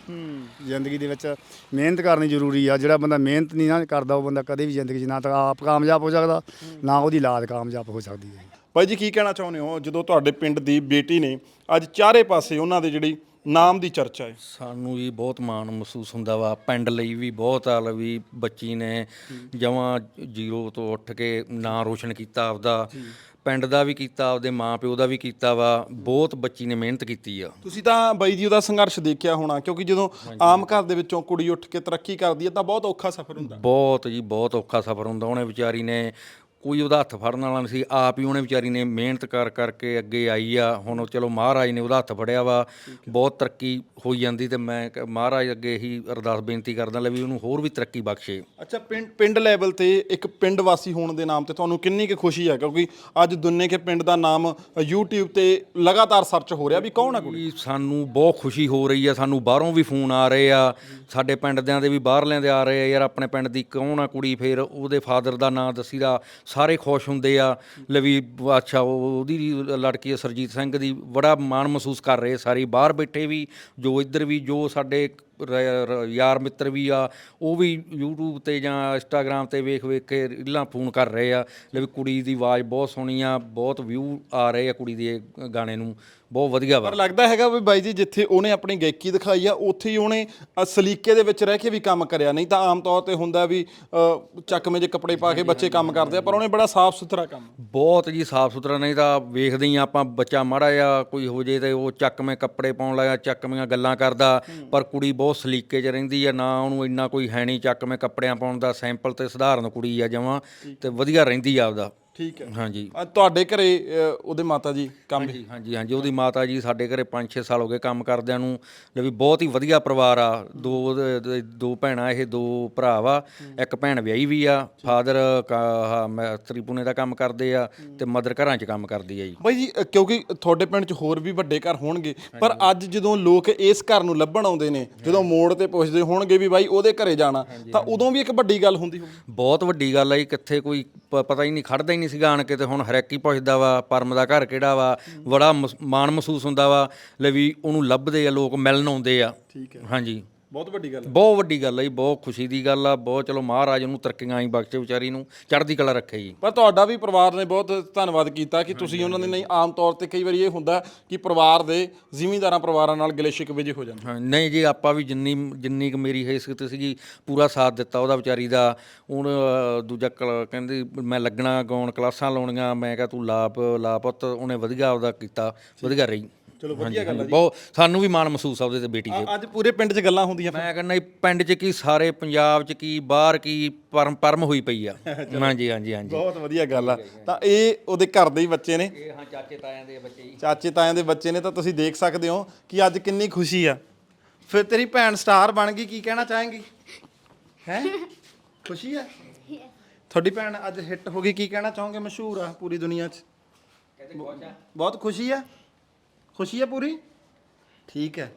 ਜ਼ਿੰਦਗੀ ਦੇ ਵਿੱਚ ਮਿਹਨਤ ਕਰਨੀ ਜ਼ਰੂਰੀ ਆ ਜਿਹੜਾ ਬੰਦਾ ਮਿਹਨਤ ਨਹੀਂ ਨਾ ਕਰਦਾ ਉਹ ਬੰਦਾ ਕਦੇ ਵੀ ਜ਼ਿੰਦਗੀ 'ਚ ਨਾ ਤਾਂ ਆਪ ਕਾਮਯਾਬ ਹੋ ਸਕਦਾ ਨਾ ਉਹਦੀ ਔਲਾਦ ਕਾਮਯਾਬ ਹੋ ਸਕਦੀ ਹੈ ਬਾਈ ਜੀ ਕੀ ਕਹਿਣਾ ਚਾਹੁੰਦੇ ਹੋ? ਜਦੋਂ ਤੁਹਾਡੇ ਪਿੰਡ ਦੀ ਬੇਟੀ ਨੇ ਅੱਜ ਚਾਰੇ ਪਾਸੇ ਉਹਨਾਂ ਦੇ ਜਿਹੜੀ ਨਾਮ ਦੀ ਚਰਚਾ ਹੈ। ਸਾਨੂੰ ਵੀ ਬਹੁਤ ਮਾਣ ਮਹਿਸੂਸ ਹੁੰਦਾ ਵਾ। ਪਿੰਡ ਲਈ ਵੀ ਬਹੁਤ ਹਾਲ ਵੀ ਬੱਚੀ ਨੇ ਜਮਾਂ ਜ਼ੀਰੋ ਤੋਂ ਉੱਠ ਕੇ ਨਾਂ ਰੋਸ਼ਨ ਕੀਤਾ ਆਪਦਾ। ਪਿੰਡ ਦਾ ਵੀ ਕੀਤਾ ਆਪਦੇ ਮਾਂ ਪਿਓ ਦਾ ਵੀ ਕੀਤਾ ਵਾ। ਬਹੁਤ ਬੱਚੀ ਨੇ ਮਿਹਨਤ ਕੀਤੀ ਆ। ਤੁਸੀਂ ਤਾਂ ਬਾਈ ਜੀ ਉਹਦਾ ਸੰਘਰਸ਼ ਦੇਖਿਆ ਹੋਣਾ ਕਿਉਂਕਿ ਜਦੋਂ ਆਮ ਘਰ ਦੇ ਵਿੱਚੋਂ ਕੁੜੀ ਉੱਠ ਕੇ ਤਰੱਕੀ ਕਰਦੀ ਹੈ ਤਾਂ ਬਹੁਤ ਔਖਾ ਸਫ਼ਰ ਹੁੰਦਾ। ਬਹੁਤ ਜੀ ਬਹੁਤ ਔਖਾ ਸਫ਼ਰ ਹੁੰਦਾ। ਉਹਨੇ ਵਿਚਾਰੀ ਨੇ ਕੋਈ ਉਹਦਾ ਹੱਥ ਫੜਨ ਵਾਲਾ ਨਹੀਂ ਸੀ। ਆਪ ਹੀ ਉਹਨੇ ਵਿਚਾਰੀ ਨੇ ਮਿਹਨਤ ਕਰ ਕਰਕੇ ਅੱਗੇ ਆਈ ਆ। ਹੁਣ ਉਹ ਚਲੋ ਮਹਾਰਾਜ ਨੇ ਉਹਦਾ ਹੱਥ ਫੜਿਆ ਵਾ। ਬਹੁਤ ਤਰੱਕੀ ਹੋਈ ਜਾਂਦੀ ਤੇ ਮੈਂ ਕ- ਮਹਾਰਾਜ ਅੱਗੇ ਹੀ ਅਰਦਾਸ ਬੇਨਤੀ ਕਰਦਾ ਲੈ ਵੀ ਉਹਨੂੰ ਹੋਰ ਵੀ ਤਰੱਕੀ ਬਖਸ਼ੇ। ਅੱਛਾ ਪਿੰਡ ਪਿੰਡ ਲੈਵਲ ਤੇ ਇੱਕ ਪਿੰਡ ਵਾਸੀ ਹੋਣ ਦੇ ਨਾਮ ਤੇ ਤੁਹਾਨੂੰ ਕਿੰਨੀ ਕੁ ਖੁਸ਼ੀ ਹੈ ਕਿਉਂਕਿ ਅੱਜ ਦੁੰਨੇ ਕੇ ਪਿੰਡ ਦਾ ਨਾਮ YouTube ਤੇ ਲਗਾਤਾਰ ਸਰਚ ਹੋ ਰਿਹਾ ਵੀ ਕੌਣ ਆ ਕੁੜੀ? ਵੀ ਸਾਨੂੰ ਬਹੁਤ ਖੁਸ਼ੀ ਹੋ ਰਹੀ ਆ। ਸਾਨੂੰ ਬਾਹਰੋਂ ਵੀ ਫੋਨ ਆ ਰਹੇ ਆ। ਸਾਡੇ ਪਿੰਡ ਦਿਆਂ ਦੇ ਵੀ ਬਾਹਰਲਿਆਂ ਦੇ ਆ ਰਹੇ ਆ। ਯਾਰ ਆਪਣੇ ਪਿੰਡ ਦੀ ਕੌਣ ਆ ਕੁੜੀ? ਫੇਰ ਉਹਦੇ ਫਾਦਰ ਦਾ ਨਾਂ ਦੱਸੀਦਾ। ਸਾਰੇ ਖੁਸ਼ ਹੁੰਦੇ ਆ। ਲਵੀ ਅੱਛਾ, ਉਹ- ਉਹਦੀ ਲੜਕੀ ਆ ਸਰਜੀਤ ਸਿੰਘ ਦੀ, ਬੜਾ ਮਾਣ ਮਹਿਸੂਸ ਕਰ ਰਹੇ ਸਾਰੇ, ਬਾਹਰ ਬੈਠੇ ਵੀ, ਜੋ ਇੱਧਰ ਵੀ, ਜੋ ਸਾਡੇ ਰ- ਰ- ਯਾਰ ਮਿੱਤਰ ਵੀ ਆ ਉਹ ਵੀ YouTube ਤੇ ਜਾਂ Instagram ਤੇ ਵੇਖ ਵੇਖ ਕੇ ਰੀਲਾਂ ਫੋਨ ਕਰ ਰਹੇ ਆ। ਲੈ ਵੀ ਕੁੜੀ ਦੀ ਆਵਾਜ਼ ਬਹੁਤ ਸੋਹਣੀ ਆ ਬਹੁਤ ਵਿਊ ਆ ਰਹੇ ਆ ਕੁੜੀ ਦੇ ਗਾਣੇ ਨੂੰ ਬਹੁਤ ਵਧੀਆ ਵਾ। ਪਰ ਲੱਗਦਾ ਹੈਗਾ ਵੀ ਬਾਈ ਜੀ ਜਿੱਥੇ ਉਹਨੇ ਆਪਣੀ ਗਾਇਕੀ ਦਿਖਾਈ ਆ ਉੱਥੇ ਹੀ ਉਹਨੇ ਅ, ਸਲੀਕੇ ਦੇ ਵਿੱਚ ਰਹਿ ਕੇ ਵੀ ਕੰਮ ਕਰਿਆ। ਨਹੀਂ ਤਾਂ ਆਮ ਤੌਰ ਤੇ ਹੁੰਦਾ ਵੀ ਅ, ਚੱਕਵੇਂ ਜੇ ਕੱਪੜੇ ਪਾ ਕੇ ਬੱਚੇ ਕੰਮ ਕਰਦੇ ਆ ਪਰ ਉਹਨੇ ਬੜਾ ਸਾਫ਼ ਸੁਥਰਾ ਕੰਮ ਬਹੁਤ ਜੀ ਸਾਫ਼ ਸੁਥਰਾ ਨਹੀਂ ਤਾਂ ਵੇਖਦੇ ਹੀ ਆਪਾਂ ਬੱਚਾ ਮਾੜਾ ਜਿਹਾ ਕੋਈ ਹੋ ਜੇ ਤੇ ਉਹ ਚੱਕਵੇਂ ਕੱਪੜੇ ਪਾਉਣ ਲੱਗਾ ਚੱਕਵੀਆਂ ਗੱਲਾਂ ਕਰਦਾ ਪਰ ਕੁੜੀ ਬਹੁਤ ਸਲੀਕੇ 'ਚ ਰਹਿੰਦੀ ਆ ਨਾ ਉਹਨੂੰ ਇੰਨਾ ਕੋਈ ਹੈ ਨਹੀਂ ਚੱਕਵੇਂ ਕੱਪੜਿਆਂ ਪਾਉਣ ਦਾ ਸੈਂਪਲ ਤੇ ਸਧਾਰਨ ਕੁੜੀ ਆ ਜਮਾਂ ਤੇ ਵਧੀਆ ਰਹਿੰਦੀ ਆ ਆਪਦਾ। ਠੀਕ ਹੈ। ਹਾਂਜੀ। ਅ, ਤੁਹਾਡੇ ਘਰੇ ਅ, ਉਹਦੇ ਮਾਤਾ ਜੀ ਕੰਮ ਹਾਂਜੀ ਹਾਂਜੀ ਹਾਂਜੀ ਉਹਦੀ ਮਾਤਾ ਜੀ ਸਾਡੇ ਘਰੇ 5-6 ਸਾਲ ਹੋ ਗਏ ਕੰਮ ਕਰਦਿਆਂ ਨੂੰ। ਲੈ ਵੀ ਬਹੁਤ ਹੀ ਵਧੀਆ ਪਰਿਵਾਰ ਆ। ਦੋ ਉਹਦੇ- ਉਹਦੇ ਦੋ ਭੈਣਾਂ ਇਹ ਦੋ ਭਰਾ ਵਾ। ਇੱਕ ਭੈਣ ਵਿਆਹੀ ਵੀ ਆ। ਫਾਦਰ ਤ੍ਰਿਪੁਨੇ ਦਾ ਕੰਮ ਕਰਦੇ ਆ ਤੇ ਮਦਰ ਘਰਾਂ 'ਚ ਕੰਮ ਕਰਦੀ ਆ ਜੀ। ਬਾਈ ਜੀ ਅ, ਕਿਉਂਕਿ ਤੁਹਾਡੇ ਪਿੰਡ 'ਚ ਹੋਰ ਵੀ ਵੱਡੇ ਘਰ ਹੋਣਗੇ ਪਰ ਅੱਜ ਜਦੋਂ ਲੋਕ ਇਸ ਘਰ ਨੂੰ ਲੱਭਣ ਆਉਂਦੇ ਨੇ ਜਦੋਂ ਮੋੜ ਤੇ ਪੁੱਛਦੇ ਹੋਣਗੇ ਵੀ ਬਾਈ ਉਹਦੇ ਘਰੇ ਜਾਣਾ ਤਾਂ ਉਦੋਂ ਵੀ ਇੱਕ ਵੱਡੀ ਗੱਲ ਹੁੰਦੀ ਹੋਊਗੀ ਬਹੁਤ ਵੱਡੀ ਗੱਲ ਆ ਜੀ ਕਿੱਥੇ ਕੋਈ ਪ- ਪਤਾ ਹੀ ਨਹੀਂ ਖੜਦਾ ਹੀ ਨਹੀਂ ਸੀਗਾ ਆਣ ਕੇ ਤੇ ਹੁਣ ਹਰੇਕ ਹੀ ਪੁੱਛਦਾ ਵਾ ਪਰਮ ਦਾ ਘਰ ਕਿਹੜਾ ਵਾ ਬੜਾ ਮਸ- ਮਾਣ ਮਹਿਸੂਸ ਹੁੰਦਾ ਵਾ ਲੈ ਵੀ ਉਹਨੂੰ ਲੱਭਦੇ ਆ ਲੋਕ ਮਿਲਣ ਆਉਂਦੇ ਆ। ਠੀਕ ਹੈ। ਹਾਂਜੀ। ਬਹੁਤ ਵੱਡੀ ਗੱਲ ਹੈ। ਬਹੁਤ ਵੱਡੀ ਗੱਲ ਹੈ ਜੀ ਬਹੁਤ ਖੁਸ਼ੀ ਦੀ ਗੱਲ ਆ ਬਹੁਤ ਚਲੋ ਮਹਾਰਾਜ ਨੂੰ ਤਰੱਕੀਆਂ ਹੀ ਬਖਸ਼ੇ ਵਿਚਾਰੀ ਨੂੰ ਚੜ੍ਹਦੀ ਕਲਾ ਰੱਖੇ ਜੀ। ਪਰ ਤੁਹਾਡਾ ਵੀ ਪਰਿਵਾਰ ਨੇ ਬਹੁਤ ਧੰਨਵਾਦ ਕੀਤਾ ਕਿ ਤੁਸੀਂ ਉਹਨਾਂ ਦੇ ਨਹੀਂ ਆਮ ਤੌਰ ਤੇ ਕਈ ਵਾਰੀ ਇਹ ਹੁੰਦਾ ਕਿ ਪਰਿਵਾਰ ਦੇ ਜ਼ਿਮੀਂਦਾਰਾਂ ਪਰਿਵਾਰਾਂ ਨਾਲ ਗਿਲੇ ਸ਼ਿਕਵੇ ਜਿਹੇ ਹੋ ਜਾਂਦੇ। ਹਾਂ ਨਹੀਂ ਜੀ ਆਪਾਂ ਵੀ ਜਿੰਨੀ ਜਿੰਨੀ ਕੁ ਮੇਰੀ ਹੈਸੀਅਤ ਸੀਗੀ ਪੂਰਾ ਸਾਥ ਦਿੱਤਾ ਉਹਦਾ ਵਿਚਾਰੀ ਦਾ। ਹੁਣ ਅ, ਦੂਜਾ ਕਲ- ਕਹਿੰਦੀ ਮੈਂ ਲੱਗਣਾ ਗਾਉਣ ਕਲਾਸਾਂ ਲਾਉਣੀਆਂ ਮੈਂ ਕਿਹਾ ਤੂੰ ਲਾਪ ਲਾਪਤ ਉਹਨੇ ਵਧੀਆ ਆਪਦਾ ਕੀਤਾ ਵਧੀਆ ਰਹੀ। ਚਲੋ ਵਧੀਆ ਗੱਲ ਹੈ ਬਹੁਤ ਸਾਨੂੰ ਵੀ ਮਾਣ ਮਹਿਸੂਸ ਆ ਉਹਦੇ ਤੇ ਬੇਟੀ ਤੇ ਅੱਜ ਪੂਰੇ ਪਿੰਡ 'ਚ ਗੱਲਾਂ ਹੁੰਦੀਆਂ ਮੈਂ ਕਹਿੰਦਾ ਪਿੰਡ 'ਚ ਕੀ ਸਾਰੇ ਪੰਜਾਬ 'ਚ ਕੀ ਬਾਹਰ ਕੀ ਪਰਮ ਪਰਮ ਹੋਈ ਪਈ ਆ। ਹਾਂਜੀ ਹਾਂਜੀ ਹਾਂਜੀ। ਬਹੁਤ ਵਧੀਆ ਗੱਲ ਆ। ਤਾਂ ਇਹ ਉਹਦੇ ਘਰ ਦੇ ਹੀ ਬੱਚੇ ਨੇ। ਇਹ ਹਾਂ ਚਾਚੇ ਤਾਇਆਂ ਦੇ ਬੱਚੇ ਜੀ। ਚਾਚੇ ਤਾਇਆਂ ਦੇ ਬੱਚੇ ਨੇ ਤਾਂ ਤੁਸੀਂ ਦੇਖ ਸਕਦੇ ਹੋ ਕਿ ਅੱਜ ਕਿੰਨੀ ਖੁਸ਼ੀ ਆ। ਫਿਰ ਤੇਰੀ ਭੈਣ ਸਟਾਰ ਬਣ ਗਈ ਕੀ ਕਹਿਣਾ ਚਾਹੇਂਗੀ? ਹੈ? ਖੁਸ਼ੀ ਆ? ਤੁਹਾਡੀ ਭੈਣ ਅੱਜ ਹਿੱਟ ਹੋ ਗਈ ਕੀ ਕਹਿਣਾ ਚਾਹੋਗੇ ਮਸ਼ਹੂਰ ਆ ਪੂਰੀ ਦੁਨੀਆ 'ਚ? ਬਹੁਤ ਖੁਸ਼ੀ ਆ? ਖੁਸ਼ੀ ਹੈ ਪੂਰੀ? ਠੀਕ ਹੈ।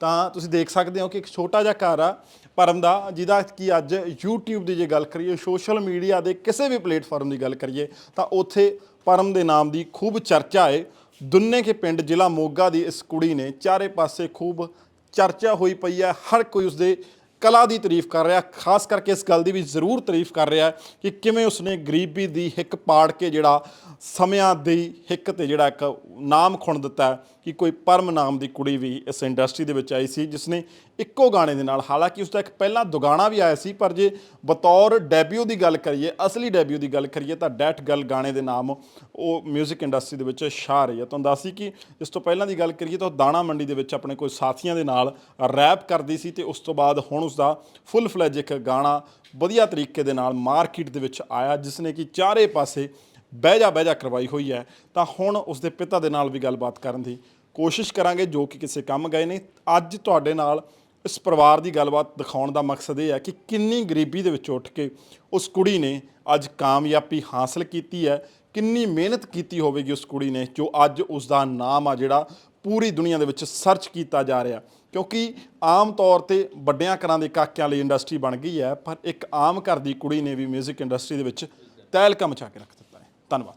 ਤਾਂ ਤੁਸੀਂ ਦੇਖ ਸਕਦੇ ਹੋ ਕਿ ਇੱਕ ਛੋਟਾ ਜਿਹਾ ਘਰ ਆ ਪਰਮ ਦਾ, ਜਿਹਦਾ ਕਿ ਅੱਜ YouTube ਦੀ ਜੇ ਗੱਲ ਕਰੀਏ ਸੋਸ਼ਲ ਮੀਡੀਆ ਦੇ ਕਿਸੇ ਵੀ ਪਲੇਟਫਾਰਮ ਦੀ ਗੱਲ ਕਰੀਏ, ਤਾਂ ਉੱਥੇ ਪਰਮ ਦੇ ਨਾਮ ਦੀ ਖੂਬ ਚਰਚਾ ਹੈ ਦੁੰਨੇ ਕੇ ਪਿੰਡ, ਜ਼ਿਲ੍ਹਾ ਮੋਗਾ ਦੀ ਇਸ ਕੁੜੀ ਨੇ ਚਾਰੇ ਪਾਸੇ ਖੂਬ ਚਰਚਾ ਹੋਈ ਪਈ ਹੈ। ਹਰ ਕੋਈ ਉਸਦੇ ਕਲਾ ਦੀ ਤਾਰੀਫ ਕਰ ਰਿਹਾ, ਖਾਸ ਕਰਕੇ ਇਸ ਗੱਲ ਦੀ ਵੀ ਜ਼ਰੂਰ ਤਾਰੀਫ ਕਰ ਰਿਹਾ ਕਿ ਕਿਵੇਂ ਉਸਨੇ ਗਰੀਬੀ ਦੀ ਹਿੱਕ ਪਾੜ ਕੇ ਜਿਹੜਾ ਸਮਿਆਂ ਦੀ ਹਿੱਕ ਤੇ ਜਿਹੜਾ ਇੱਕ ਨਾਮ ਖੁਣ ਦਿੱਤਾ ਕਿ ਕੋਈ ਪਰਮ ਨਾਮ ਦੀ ਕੁੜੀ ਵੀ ਇਸ ਇੰਡਸਟਰੀ ਦੇ ਵਿੱਚ ਆਈ ਸੀ ਜਿਸ ਨੇ ਇੱਕੋ ਗਾਣੇ ਦੇ ਨਾਲ, ਹਾਲਾਂਕਿ ਉਸਦਾ ਇੱਕ ਪਹਿਲਾਂ ਦੁਗਾਣਾ ਵੀ ਆਇਆ ਸੀ, ਪਰ ਜੇ ਬਤੌਰ ਡੈਬਿਊ ਦੀ ਗੱਲ ਕਰੀਏ, ਅਸਲੀ ਡੈਬਿਊ ਦੀ ਗੱਲ ਕਰੀਏ, ਤਾਂ ਡੈਟ ਗੱਲ ਗਾਣੇ ਦੇ ਨਾਮ ਉਹ 뮤직 ਇੰਡਸਟਰੀ ਦੇ ਵਿੱਚ ਛਾ ਰਹੀ ਹੈ ਤੁਹਾਨੂੰ ਦੱਸੀ ਕਿ ਇਸ ਤੋਂ ਪਹਿਲਾਂ ਦੀ ਗੱਲ ਕਰੀਏ, ਤਾਂ ਉਹ ਦਾਣਾ ਮੰਡੀ ਦੇ ਵਿੱਚ ਆਪਣੇ ਕੋਈ ਸਾਥੀਆਂ ਦੇ ਨਾਲ ਰੈਪ ਕਰਦੀ ਸੀ ਤੇ ਉਸ ਤੋਂ ਬਾਅਦ ਹੁਣ ਉਸਦਾ ਫੁੱਲ ਫਲੈਜ ਇੱਕ ਗਾਣਾ ਵਧੀਆ ਤਰੀਕੇ ਦੇ ਨਾਲ ਮਾਰਕੀਟ ਦੇ ਵਿੱਚ ਆਇਆ ਜਿਸ ਨੇ ਕਿ ਚਾਰੇ ਪਾਸੇ ਬਹਿ ਜਾ ਬਹਿ ਜਾ ਕਰਵਾਈ ਹੋਈ ਹੈ। ਤਾਂ ਹੁਣ ਉਸਦੇ ਪਿਤਾ ਦੇ ਨਾਲ ਵੀ ਗੱਲਬਾਤ ਕਰਨ ਦੀ ਕੋਸ਼ਿਸ਼ ਕਰਾਂਗੇ ਜੋ ਕਿ ਕਿਸੇ ਕੰਮ ਗਏ ਨੇ। ਅੱਜ ਤੁਹਾਡੇ ਨਾਲ ਇਸ ਪਰਿਵਾਰ ਦੀ ਗੱਲਬਾਤ ਦਿਖਾਉਣ ਦਾ ਮਕਸਦ ਇਹ ਹੈ ਕਿ ਕਿੰਨੀ ਗਰੀਬੀ ਦੇ ਵਿੱਚ ਉੱਠ ਕੇ ਉਸ ਕੁੜੀ ਨੇ ਅੱਜ ਕਾਮਯਾਬੀ ਹਾਸਲ ਕੀਤੀ ਹੈ। ਕਿੰਨੀ ਮਿਹਨਤ ਕੀਤੀ ਹੋਵੇਗੀ ਉਸ ਕੁੜੀ ਨੇ ਜੋ ਅੱਜ ਉਸ ਦਾ ਨਾਮ ਆ ਜਿਹੜਾ ਪੂਰੀ ਦੁਨੀਆ ਦੇ ਵਿੱਚ ਸਰਚ ਕੀਤਾ ਜਾ ਰਿਹਾ। ਕਿਉਂਕਿ ਆਮ ਤੌਰ ਤੇ ਵੱਡਿਆਂ ਘਰਾਂ ਦੇ ਕਾਕਿਆਂ ਲਈ ਇੰਡਸਟਰੀ ਬਣ ਗਈ ਹੈ, ਪਰ ਇੱਕ ਆਮ ਘਰ ਦੀ ਕੁੜੀ ਨੇ ਵੀ 뮤직 ਇੰਡਸਟਰੀ ਦੇ ਵਿੱਚ ਤਹਿਲਕਾ ਮਚਾ ਕੇ ਰੱਖ ਦਿੱਤਾ ਹੈ। ਧੰਨਵਾਦ।